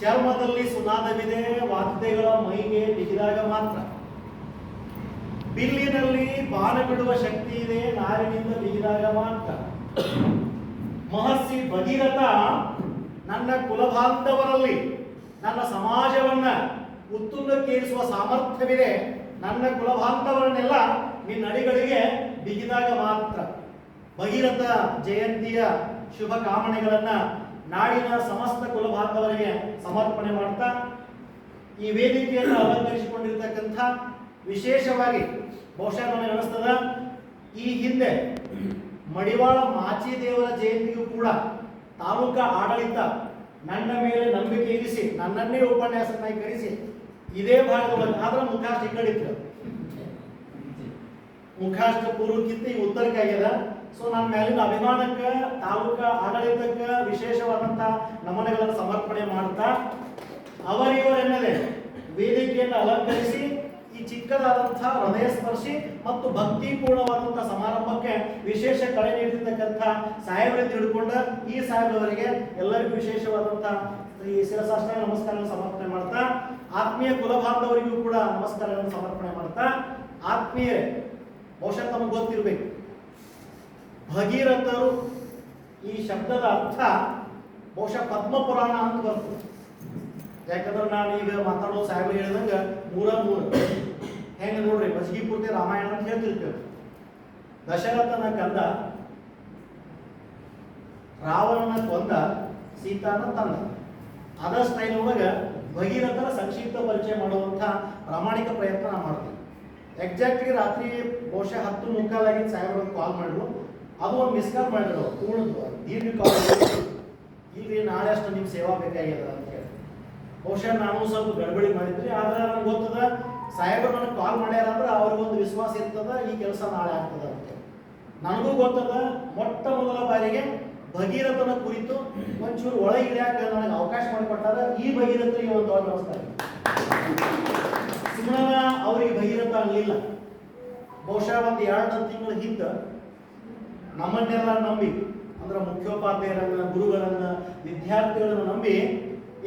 ಚರ್ಮದಲ್ಲಿ ಸುನಾದವಿದೆ ವಾದ್ಯಗಳ ಮೈಗೆ ಬಿಗಿದಾಗ ಮಾತ್ರ. ಬಿಲ್ಲಿನಲ್ಲಿ ಬಾಣ ಬಿಡುವ ಶಕ್ತಿ ಇದೆ, ನಾರಿನಿಂದ ಬಿಗಿದಾಗ ಮಾತ್ರ. ಮಹರ್ಷಿ ಭಗೀರಥ, ನನ್ನ ಕುಲಬಾಂಧವರಲ್ಲಿ ನನ್ನ ಸಮಾಜವನ್ನ ಉತ್ತುಂಗಕ್ಕೇರಿಸುವ ಸಾಮರ್ಥ್ಯವಿದೆ. ನನ್ನ ಕುಲಬಾಂಧವರನ್ನೆಲ್ಲ ನಿನ್ನ ಅಡಿಗಳಿಗೆ ಬಿಗಿದಾಗ ಮಾತ್ರ. ಭಗೀರಥ ಜಯಂತಿಯ ಶುಭ ಕಾಮನೆಗಳನ್ನ ನಾಡಿನ ಸಮಸ್ತ ಕುಲಬಾಂಧವರಿಗೆ ಸಮರ್ಪಣೆ ಮಾಡ್ತಾ, ಈ ವೇದಿಕೆಯನ್ನು ಅಲಂಕರಿಸಿಕೊಂಡಿರ್ತಕ್ಕಂಥ ವಿಶೇಷವಾಗಿ ಬಹುಶಃ ನನಗೆ ಅನಿಸ್ತದ, ಈ ಹಿಂದೆ ಮಡಿವಾಳ ಮಾಚಿದೇವರ ದೇವರ ಜಯಂತಿಗೂ ಕೂಡ ತಾಲೂಕಾ ಆಡಳಿತ ನನ್ನ ಮೇಲೆ ನಂಬಿಕೆ ಇರಿಸಿ, ನನ್ನನ್ನೇ ಉಪನ್ಯಾಸನಾಗಿ ಕರೆಸಿ, ಇದೇ ಭಾಗದೊಳಗೆ ಆದ್ರೆ ಮುಖಾಷ್ಟ ಈ ಕಡೆ ಮುಖಾಷ್ಟ ಪೂರ್ವಕ್ಕಿಂತ ಈ ಉತ್ತರಕ್ಕೆ ಆಗ್ಯದ ಸೊ ನನ್ನ ಮೇಲಿನ ಅಭಿಮಾನಕ್ಕೆ, ತಾಲೂಕ ಆಡಳಿತಕ್ಕೆ ವಿಶೇಷವಾದಂಥ ನಮನಗಳನ್ನು ಸಮರ್ಪಣೆ ಮಾಡ್ತಾ ಅವರಿವರೆನ್ನದೆ ವೇದಿಕೆಯನ್ನು ಅಲಂಕರಿಸಿ, ಈ ಚಿಕ್ಕದಾದಂತಹ ಹೃದಯ ಸ್ಪರ್ಶಿ ಮತ್ತು ಭಕ್ತಿಪೂರ್ಣವಾದಂತಹ ಸಮಾರಂಭಕ್ಕೆ ವಿಶೇಷ ಕಳೆ ನೀಡಿರ್ತಕ್ಕಂಥ ಸಾಹೇಬರಿಂದ ಹಿಡ್ಕೊಂಡ ಈ ಸಾಹೇಬ್ರವರಿಗೆ ಎಲ್ಲರಿಗೂ ವಿಶೇಷವಾದಂತಹ ಈ ಶಿರಸಾಷ್ಟಾಂಗ ನಮಸ್ಕಾರವನ್ನು ಸಮರ್ಪಣೆ ಮಾಡ್ತಾ, ಆತ್ಮೀಯ ಕುಲಬಾಂಧವರಿಗೂ ಕೂಡ ನಮಸ್ಕಾರವನ್ನು ಸಮರ್ಪಣೆ ಮಾಡ್ತಾ ಆತ್ಮೀಯ ಬಹುಶಃ ತಮಗೆ ಗೊತ್ತಿರಬೇಕು. ಭಗೀರಥರು ಈ ಶಬ್ದದ ಅರ್ಥ ಬಹುಶಃ ಪದ್ಮಪುರಾಣ ಅಂತ ಬರ್ತದೆ. ಯಾಕಂದ್ರೆ ನಾನು ಈಗ ಮಾತಾಡೋ ಸಾಹೇಬ್ ಹೇಳಿದಂಗೆ ಮೂರ ಮೂರು. ಹೆಂಗ ನೋಡ್ರಿ ಬಸಗಿ ಪೂರ್ತಿ ರಾಮಾಯಣ ಅಂತ ಹೇಳ್ತಿರ್ತೇವೆ. ದಶರಥನ ಕಂದ, ರಾವಣನ ಕೊಂದ, ಸೀತಾನ ತಂದ. ಅದ ಸ್ಟೈಲ್ ಒಳಗೆ ಭಗೀರಥನ ಸಂಕ್ಷಿಪ್ತ ಪರಿಚಯ ಮಾಡುವಂಥ ಪ್ರಾಮಾಣಿಕ ಪ್ರಯತ್ನ ಮಾಡ್ತೀವಿ ಎಕ್ಸಾಕ್ಟ್ಲಿ ರಾತ್ರಿ ಬಹುಶಃ ಹತ್ತು ಮುಕ್ಕಾಲಾಗಿ ಸಾಹೇಬ್ರ ಕಾಲ್ ಮಾಡಿದ್ರು. ಅದು ಒಂದು ಮಿಸ್ಕಾಲ್ ಮಾಡಿದ್ರು. ಪೂರ್ಣ ದೀರ್ಘ ಕಾಲ್ ಇಲ್ರಿ ನಾಳೆ ಅಷ್ಟು ನಿಮ್ಗೆ ಸೇವಾ ಬೇಕಾಗ್ಯದ ಅಂತ ಹೇಳಿ. ಬಹುಶಃ ನಾನು ಸ್ವಲ್ಪ ಗಡ್ಬಡಿ ಮಾಡಿದ್ರಿ, ಆದ್ರೆ ನನಗೆ ಗೊತ್ತದ ಸಾಹೇಬರು ನನಗೆ ಕಾಲ್ ಮಾಡ್ಯಾರ ಅಂದ್ರೆ ಅವ್ರಿಗೊಂದು ವಿಶ್ವಾಸ ಇರ್ತದ, ಈ ಕೆಲಸ ನಾಳೆ ಆಗ್ತದ ಅಂತ ನನಗೂ ಗೊತ್ತದ, ಮೊಟ್ಟ ಮೊದಲ ಬಾರಿಗೆ ಭಗೀರಥನ ಕುರಿತು ಒಂಚೂರು ಒಳಗಿಡ್ಯಾಕ ನನಗೆ ಅವಕಾಶ ಮಾಡಿಕೊಟ್ಟಾರ ಈ ಭಗೀರಥನಿಗೆ ಒಂದು ದೊಡ್ಡ ನಮಸ್ಕಾರ. ಸುಮ್ಮನ ಅವ್ರಿಗೆ ಭಗೀರಥ ಆಗಲಿಲ್ಲ. ಬಹುಶಃ ಒಂದು ಎರಡು ತಿಂಗಳ ಹಿಂದೆ ನಮ್ಮನ್ನೆಲ್ಲ ನಂಬಿ, ಅಂದ್ರೆ ಮುಖ್ಯೋಪಾಧ್ಯಾಯರನ್ನ, ಗುರುಗಳನ್ನ, ವಿದ್ಯಾರ್ಥಿಗಳನ್ನ ನಂಬಿ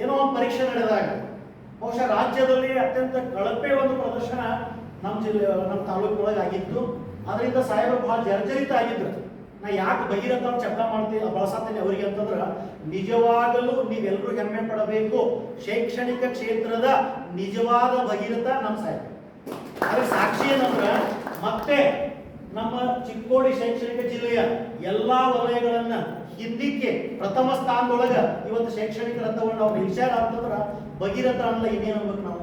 ಏನೋ ಒಂದು ಪರೀಕ್ಷೆ ನಡೆದಾಗ, ಬಹುಶಃ ರಾಜ್ಯದಲ್ಲಿ ಅತ್ಯಂತ ಕಳಪೆ ಒಂದು ಪ್ರದರ್ಶನ ನಮ್ಮ ಜಿಲ್ಲೆ, ನಮ್ಮ ತಾಲೂಕಿನೊಳಗೆ ಆಗಿತ್ತು. ಅದರಿಂದ ಸಾಹೇಬರು ಬಹಳ ಜರ್ಜರಿತ ಆಗಿದ್ರು. ನಾ ಯಾಕೆ ಅಂತ ಶಬ್ದ ಮಾಡ್ತೀನಿ ಬಳಸಾತೀನಿ ಅವರಿಗೆ ಅಂತಂದ್ರೆ, ನಿಜವಾಗಲೂ ನೀವೆಲ್ಲರೂ ಹೆಮ್ಮೆ ಪಡಬೇಕು. ಶೈಕ್ಷಣಿಕ ಕ್ಷೇತ್ರದ ನಿಜವಾದ ಭಗೀರಥ ನಮ್ಮ ಸಾಹೇಬ್ ಅದಕ್ಕೆ ಸಾಕ್ಷಿ ಏನಂದ್ರೆ, ಮತ್ತೆ ನಮ್ಮ ಚಿಕ್ಕೋಡಿ ಶೈಕ್ಷಣಿಕ ಜಿಲ್ಲೆಯ ಎಲ್ಲಾ ವಲಯಗಳನ್ನ ಹಿಂದಿಕ್ಕೆ ಪ್ರಥಮ ಸ್ಥಾನದೊಳಗ ಇವತ್ತು ಶೈಕ್ಷಣಿಕ ರಥವನ್ನು ಅವ್ರು ವಿಚಾರ ಅಂತಂದ್ರ ಭಗೀರಥ ಅನ್ನ ಇದೇ ಅನ್ಬೇಕು ನಾವು?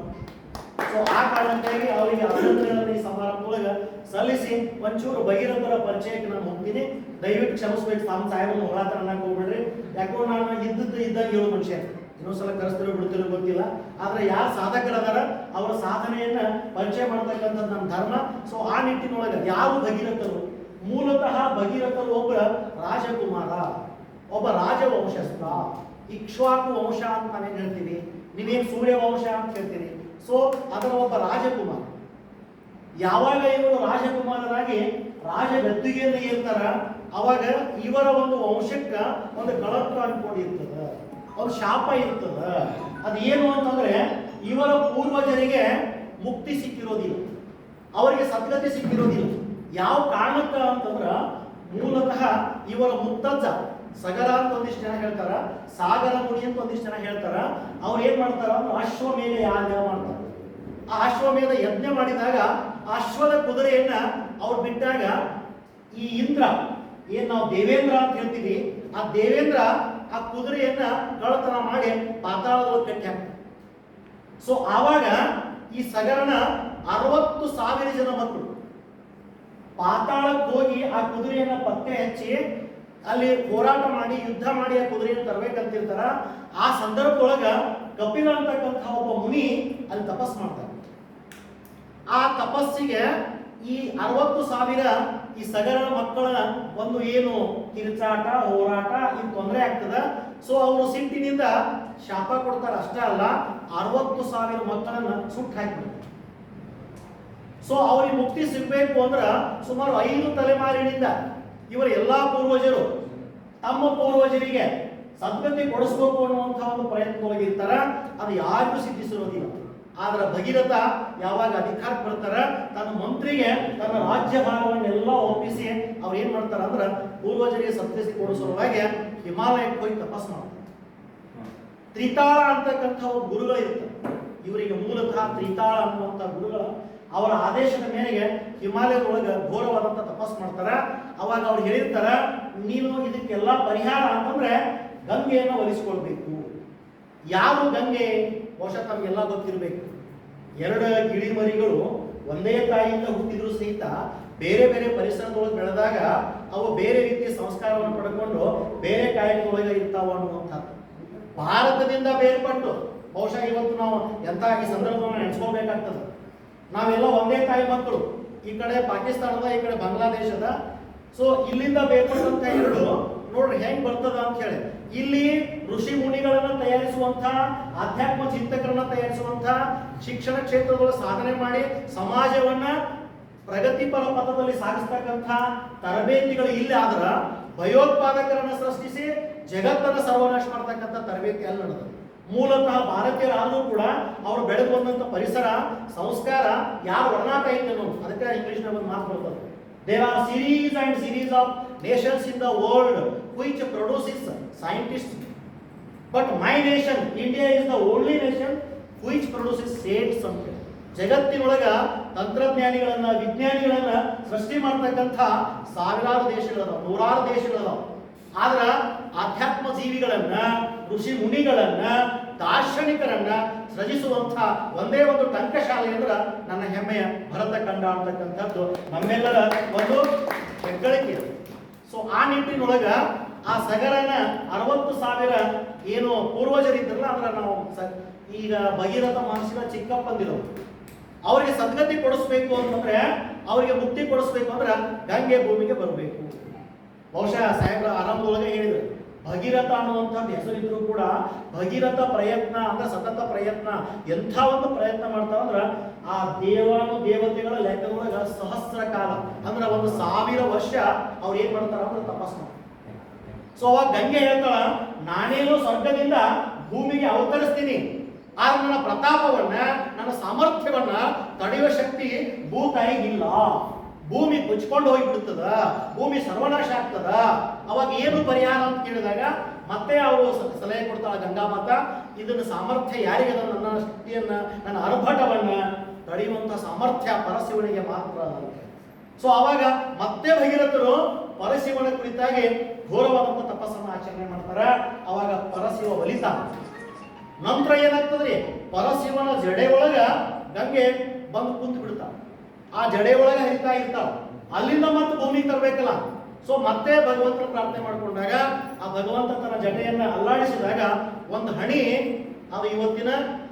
ಸೊ ಆ ಕಾರಣಕ್ಕಾಗಿ ಅವರಿಗೆ ಅಭಿನಂದನೆಗಳನ್ನು ಈ ಸಮಾರಂಭದೊಳಗ ಸಲ್ಲಿಸಿ ಒಂಚೂರು ಭಗೀರಥರ ಪರಿಚಯಕ್ಕೆ ನಾನು ಹೋಗ್ತೀನಿ ದಯವಿಟ್ಟು ಕ್ಷಮಿಸ್ಬೇಕು ತಮ್ಮ ಸಾಹೇಬನ ಹೊಳಾತ ಅನ್ನಕ್ಕೆ ಹೋಗ್ಬೇಡ್ರಿ. ಯಾಕೋ ನಾನು ಇದ್ದದ್ದು ಇದ್ದಂಗೆ ಹೇಳೋ ಮನುಷ್ಯ. ಇನ್ನೊಂದ್ಸಲ ಕರೆಸ್ತಿರೋ ಬಿಡ್ತಿರೋ ಗೊತ್ತಿಲ್ಲ. ಆದ್ರೆ ಯಾರು ಸಾಧಕರದಾರ? ಅವರ ಸಾಧನೆಯನ್ನ ಪರಿಚಯ ಮಾಡ್ತಕ್ಕಂಥದ್ದು ನಮ್ಮ ಧರ್ಮ. ಸೊ ಆ ನಿಟ್ಟಿನೊಳಗೆ ಯಾರು ಭಗೀರಥರು? ಮೂಲತಃ ಭಗೀರಥರು ಒಬ್ಬ ರಾಜಕುಮಾರ, ಒಬ್ಬ ರಾಜವಂಶಸ್ಥ. ಇಕ್ಷ್ವಾಕು ವಂಶ ಅಂತ ನಾನೇನು ಹೇಳ್ತೀವಿ ನೀವೇನು ಸೂರ್ಯ ವಂಶ ಅಂತ ಹೇಳ್ತೀನಿ? ಸೊ ಅದರ ಒಬ್ಬ ರಾಜಕುಮಾರ. ಯಾವಾಗ ಇವರು ರಾಜಕುಮಾರರಾಗಿ ರಾಜ ಗದ್ದುಗೆಯಲ್ಲಿ ಇರ್ತಾರ ಅವಾಗ ಇವರ ಒಂದು ವಂಶಕ್ಕ ಒಂದು ಕಳಂಕ ಅನ್ಕೊಂಡಿರ್ತದ, ಒಂದು ಶಾಪ ಇರ್ತದ. ಅದೇನು ಅಂತಂದ್ರೆ ಇವರ ಪೂರ್ವಜರಿಗೆ ಮುಕ್ತಿ ಸಿಕ್ಕಿರೋದಿಲ್ಲ. ಅವರಿಗೆ ಸದ್ಗತಿ ಸಿಕ್ಕಿರೋದಿಲ್ಲ. ಯಾವ ಕಾರಣಕ್ಕ ಅಂತಂದ್ರ ಮೂಲತಃ ಇವರ ಮುತ್ತಜ್ಜ ಸಗರ ಅಂತ ಒಂದಿಷ್ಟು ಜನ ಹೇಳ್ತಾರ, ಸಾಗರ ಮುನಿ ಅಂತ ಒಂದಿಷ್ಟು ಜನ ಹೇಳ್ತಾರ, ಅವ್ರು ಏನ್ ಮಾಡ್ತಾರ ಅಂದ್ರೆ ಅಶ್ವಮೇಧ ಯಾಗ ಮಾಡ್ತಾರೆ. ಆ ಅಶ್ವಮೇಧ ಯಜ್ಞ ಮಾಡಿದಾಗ ಅಶ್ವದ ಕುದುರೆಯನ್ನ ಅವ್ರು ಬಿಟ್ಟಾಗ ಈ ಇಂದ್ರ, ಏನ್ ನಾವು ದೇವೇಂದ್ರ ಅಂತ ಹೇಳ್ತೀವಿ, ಆ ದೇವೇಂದ್ರ ಆ ಕುದುರೆಯನ್ನ ಕಳ್ಳತನ ಮಾಡಿ ಪಾತಾಳದೊಳಗೆ ಕಟ್ಟಿ ಹಾಕ್ತಾರೆ ಸೊ ಆವಾಗ ಈ ಸಗರನ ಅರವತ್ತು ಸಾವಿರ ಜನ ಮಕ್ಕಳು ಪಾತಾಳಕ್ಕೆ ಹೋಗಿ ಆ ಕುದುರೆಯನ್ನ ಪತ್ತೆ ಹಚ್ಚಿ ಅಲ್ಲಿ ಹೋರಾಟ ಮಾಡಿ, ಯುದ್ಧ ಮಾಡಿ ಆ ಕುದುರೆಯನ್ನು ತರಬೇಕಂತಿರ್ತಾರ. ಆ ಸಂದರ್ಭದೊಳಗ ಕಪಿಲ ಅಂತಕ್ಕಂಥ ಒಬ್ಬ ಮುನಿ ಅಲ್ಲಿ ತಪಸ್ ಮಾಡ್ತಾರೆ ಆ ತಪಸ್ಸಿಗೆ ಈ ಅರವತ್ತು ಸಾವಿರ ಈ ಸಗರ ಮಕ್ಕಳ ಒಂದು ಏನು ಕಿರುಚಾಟ, ಹೋರಾಟ ಇದು ತೊಂದರೆ ಆಗ್ತದ? ಸೊ ಅವರು ಸಿಟ್ಟಿನಿಂದ ಶಾಪ ಕೊಡ್ತಾರೆ ಅಷ್ಟೇ ಅಲ್ಲ, ಅರವತ್ತು ಸಾವಿರ ಮಕ್ಕಳನ್ನ ಸುಟ್ಟು ಹಾಕಿಬಿಡ್ತಾರೆ. ಸೊ ಅವ್ರಿಗೆ ಮುಕ್ತಿ ಸಿಗಬೇಕು ಅಂದ್ರ ಸುಮಾರು ಐದು ತಲೆಮಾರಿನಿಂದ ಇವರ ಎಲ್ಲಾ ಪೂರ್ವಜರು, ತಮ್ಮ ಪೂರ್ವಜರಿಗೆ ಸದ್ಗತಿ ಕೊಡಿಸ್ಬೇಕು ಅನ್ನುವಂಥ ಒಂದು ಪ್ರಯತ್ನವಾಗಿರ್ತಾರ ಅದು ಯಾರಿಗೂ ಸಿದ್ಧಿಸಿರೋದಿಲ್ಲ. ಆದ್ರೆ ಭಗೀರಥ ಯಾವಾಗ ಅಧಿಕಾರಕ್ಕೆ ಬರ್ತಾರ, ತನ್ನ ಮಂತ್ರಿಗೆ, ತನ್ನ ರಾಜ್ಯಭಾರವನ್ನೆಲ್ಲ ಒಪ್ಪಿಸಿ ಅವ್ರು ಏನ್ ಮಾಡ್ತಾರ ಅಂದ್ರ ಪೂರ್ವಜರಿಗೆ ಕೊಡಿಸುವ ಸಲುವಾಗಿ ಹಿಮಾಲಯಕ್ಕೆ ಹೋಗಿ ತಪಸ್ ಮಾಡ್ತಾರೆ ತ್ರಿತಾಳ ಅಂತಕ್ಕಂಥ ಒಂದು ಗುರುಗಳು ಇರ್ತಾರೆ ಇವರಿಗೆ ಮೂಲತಃ ತ್ರಿತಾಳ ಅನ್ನುವಂಥ ಗುರುಗಳ ಅವರ ಆದೇಶದ ಮೇರೆಗೆ ಹಿಮಾಲಯದೊಳಗೆ ಘೋರವಾದಂಥ ತಪಸ್ ಮಾಡ್ತಾರೆ. ಅವಾಗ ಅವ್ರು ಹೇಳಿರ್ತಾರೆ, ನೀನು ಇದಕ್ಕೆಲ್ಲ ಪರಿಹಾರ ಅಂತಂದ್ರೆ ಗಂಗೆಯನ್ನು ಒಲಿಸ್ಕೊಳ್ಬೇಕು. ಯಾವ ಗಂಗೆ ಬಹುಶಃ ತಮಗೆಲ್ಲ ಗೊತ್ತಿರಬೇಕು? ಎರಡು ಗಿಳಿಮರಿಗಳು ಒಂದೇ ತಾಯಿಯಿಂದ ಹುಟ್ಟಿದ್ರು ಸಹಿತ ಬೇರೆ ಬೇರೆ ಪರಿಸರದೊಳಗೆ ಬೆಳೆದಾಗ ಅವು ಬೇರೆ ರೀತಿಯ ಸಂಸ್ಕಾರವನ್ನು ಪಡ್ಕೊಂಡು ಬೇರೆ ಕಾಯಿಲೆಗಳೊಳಗೆ ಇರ್ತಾವ ಅನ್ನುವಂಥದ್ದು ಭಾರತದಿಂದ ಬೇರ್ಪಟ್ಟು ಬಹುಶಃ ಇವತ್ತು ನಾವು ಎಂಥ ಈ ಸಂದರ್ಭವನ್ನು ನೆನೆಸ್ಕೋಬೇಕಾಗ್ತದೆ ನಾವೆಲ್ಲ ಒಂದೇ ತಾಯಿ ಮಕ್ಕಳು. ಈ ಕಡೆ ಪಾಕಿಸ್ತಾನದ, ಈ ಕಡೆ ಬಾಂಗ್ಲಾದೇಶದ. ಸೊ ಇಲ್ಲಿಂದ ಬೇರ್ಪಟ್ಟಂತ ಎರಡು ನೋಡ್ರಿ ಹೆಂಗ್ ಬರ್ತದ ಅಂತ ಹೇಳಿ. ಇಲ್ಲಿ ಋಷಿ ಮುನಿಗಳನ್ನ ತಯಾರಿಸುವಂತ ಆಧ್ಯಾತ್ಮ ಚಿಂತಕರನ್ನ ತಯಾರಿಸುವಂತ ಶಿಕ್ಷಣ ಕ್ಷೇತ್ರದಲ್ಲಿ ಸಾಧನೆ ಮಾಡಿ ಸಮಾಜವನ್ನ ಪ್ರಗತಿಪರ ಪಥದಲ್ಲಿ ಸಾಗಿಸ್ತಕ್ಕಂಥ ತರಬೇತಿಗಳು ಇಲ್ಲ ಆದ್ರ ಭಯೋತ್ಪಾದಕರನ್ನ ಸೃಷ್ಟಿಸಿ ಜಗತ್ತನ್ನ ಸರ್ವನಾಶ ಮಾಡ್ತಕ್ಕಂಥ ತರಬೇತಿ ಅಲ್ಲಿ ನಡೆದ ಮೂಲತಃ ಭಾರತೀಯರಾದರೂ ಕೂಡ ಅವರು ಬೆಳೆದು ಬಂದಂಥ ಪರಿಸರ, ಸಂಸ್ಕಾರ ಯಾರು ಒಡನಾಟ ಐತೆ ಅನ್ನೋದು. ಅದಕ್ಕೆ ಇಂಗ್ಲಿಷ್ನ ಒಂದು ಮಾತು ಬರ್ತದೆ. There are series and series of nations in the world which produces scientist but my nation India is the only nation which produces same ಹೇಳಿ. ಜಗತ್ತಿನೊಳಗ ತಂತ್ರಜ್ಞಾನಿಗಳನ್ನ, ವಿಜ್ಞಾನಿಗಳನ್ನ ಸೃಷ್ಟಿ ಮಾಡ್ತಕ್ಕಂಥ ಸಾವಿರಾರು ದೇಶಗಳದಾವ, ನೂರಾರು ದೇಶಗಳದಾವ. ಆದ್ರ ಆಧ್ಯಾತ್ಮ ಜೀವಿಗಳನ್ನ ಋಷಿ ಮುನಿಗಳನ್ನ ದಾರ್ಶನಿಕರನ್ನ ಸೃಜಿಸುವಂಥ ಒಂದೇ ಒಂದು ಟಂಕಶಾಲೆ ಅಂದ್ರೆ ನನ್ನ ಹೆಮ್ಮೆಯ ಭರತ ಕಂಡ ಅಂತಕ್ಕಂಥದ್ದು. ನಮ್ಮೆಲ್ಲರ ಒಂದು ಹೆಗ್ಗಳಿಕೆ ಸೊ ಆ ನಿಟ್ಟಿನೊಳಗ ಆ ಸಗರನ ಅರವತ್ತು ಸಾವಿರ ಏನು ಪೂರ್ವಜರಿದ್ರಲ್ಲ ಅಂದ್ರೆ ನಾವು ಈಗ ಭಗೀರಥ ಮಹರ್ಷಿಗಳ ಚಿಕ್ಕಪ್ಪಂದಿರವು ಅವರಿಗೆ ಸದ್ಗತಿ ಕೊಡಿಸ್ಬೇಕು ಅಂತಂದ್ರೆ ಅವರಿಗೆ ಮುಕ್ತಿ ಕೊಡಿಸ್ಬೇಕು ಅಂದ್ರೆ ಗಂಗೆ ಭೂಮಿಗೆ ಬರಬೇಕು. ಬಹುಶಃ ಸಾಹೇಬ್ರ ಆರಂಭದೊಳಗೆ ಹೇಳಿದ್ರು, ಭಗೀರಥ ಅನ್ನುವಂಥದ್ದು ಹೆಸರಿದ್ರು ಕೂಡ ಭಗೀರಥ ಪ್ರಯತ್ನ ಅಂದ್ರೆ ಸತತ ಪ್ರಯತ್ನ, ಎಂಥ ಒಂದು ಪ್ರಯತ್ನ ಮಾಡ್ತಾವ ಅಂದ್ರ ಆ ದೇವಾನು ದೇವತೆಗಳ ಲೆಕ್ಕದೊಳಗ ಸಹಸ್ರ ಕಾಲ, ಅಂದ್ರೆ ಒಂದು ಸಾವಿರ ವರ್ಷ ಅವ್ರು ಏನ್ ಮಾಡ್ತಾರ ಅಂದ್ರೆ ತಪಸ್ಸು ಸೊ ಅವಾಗ ಗಂಗೆ ಹೇಳ್ತಾಳ, ನಾನೇನು ಸ್ವರ್ಗದಿಂದ ಭೂಮಿಗೆ ಅವತರಿಸ್ತೀನಿ ಆದ್ರೆ ನನ್ನ ಪ್ರತಾಪವನ್ನ, ನನ್ನ ಸಾಮರ್ಥ್ಯವನ್ನ ತಡೆಯುವ ಶಕ್ತಿ ಭೂತಾಯಿಗಿಲ್ಲ. ಭೂಮಿ ಕೊಚ್ಕೊಂಡು ಹೋಗಿಬಿಡ್ತದ, ಭೂಮಿ ಸರ್ವನಾಶ ಆಗ್ತದ. ಅವಾಗ ಏನು ಪರಿಹಾರ ಅಂತ ಕೇಳಿದಾಗ ಮತ್ತೆ ಅವರು ಸಲಹೆ ಕೊಡ್ತಾಳ ಗಂಗಾ ಇದನ್ನ ಸಾಮರ್ಥ್ಯ ಯಾರಿಗದ ನನ್ನ ಶಕ್ತಿಯನ್ನ, ನನ್ನ ಅರ್ಭಟವನ್ನ ತಡೆಯುವಂತ ಸಾಮರ್ಥ್ಯ ಪರಶಿವನಿಗೆ ಮಾತ್ರ ಸೊ ಅವಾಗ ಮತ್ತೆ ಭಗೀರಥರು ಪರಶಿವನ ಕುರಿತಾಗಿ ಘೋರವಾದಂತ ತಪಸ್ಸನ್ನು ಆಚರಣೆ ಮಾಡ್ತಾರೆ. ಅವಾಗ ಪರಶಿವ ಒಲಿತ ನಂತರ ಏನಾಗ್ತದ್ರಿ? ಪರಶಿವನ ಜಡೆ ಒಳಗ ಗಂಗೆ ಬಂದು ಕುಂತು ಬಿಡ್ತಾವ ಆ ಜಡೆ ಒಳಗ ಹರಿತಾ ಇರ್ತಾವ. ಅಲ್ಲಿಂದ ಮತ್ತೆ ಭೂಮಿಗೆ ತರಬೇಕಲ್ಲ. ಸೊ ಮತ್ತೆ ಭಗವಂತನ ಪ್ರಾರ್ಥನೆ ಮಾಡ್ಕೊಂಡಾಗ ಆ ಭಗವಂತ ತನ್ನ ಜಡೆಯನ್ನ ಅಲ್ಲಾಡಿಸಿದಾಗ ಒಂದು ಹಣಿ ಅದು ಇವತ್ತಿನ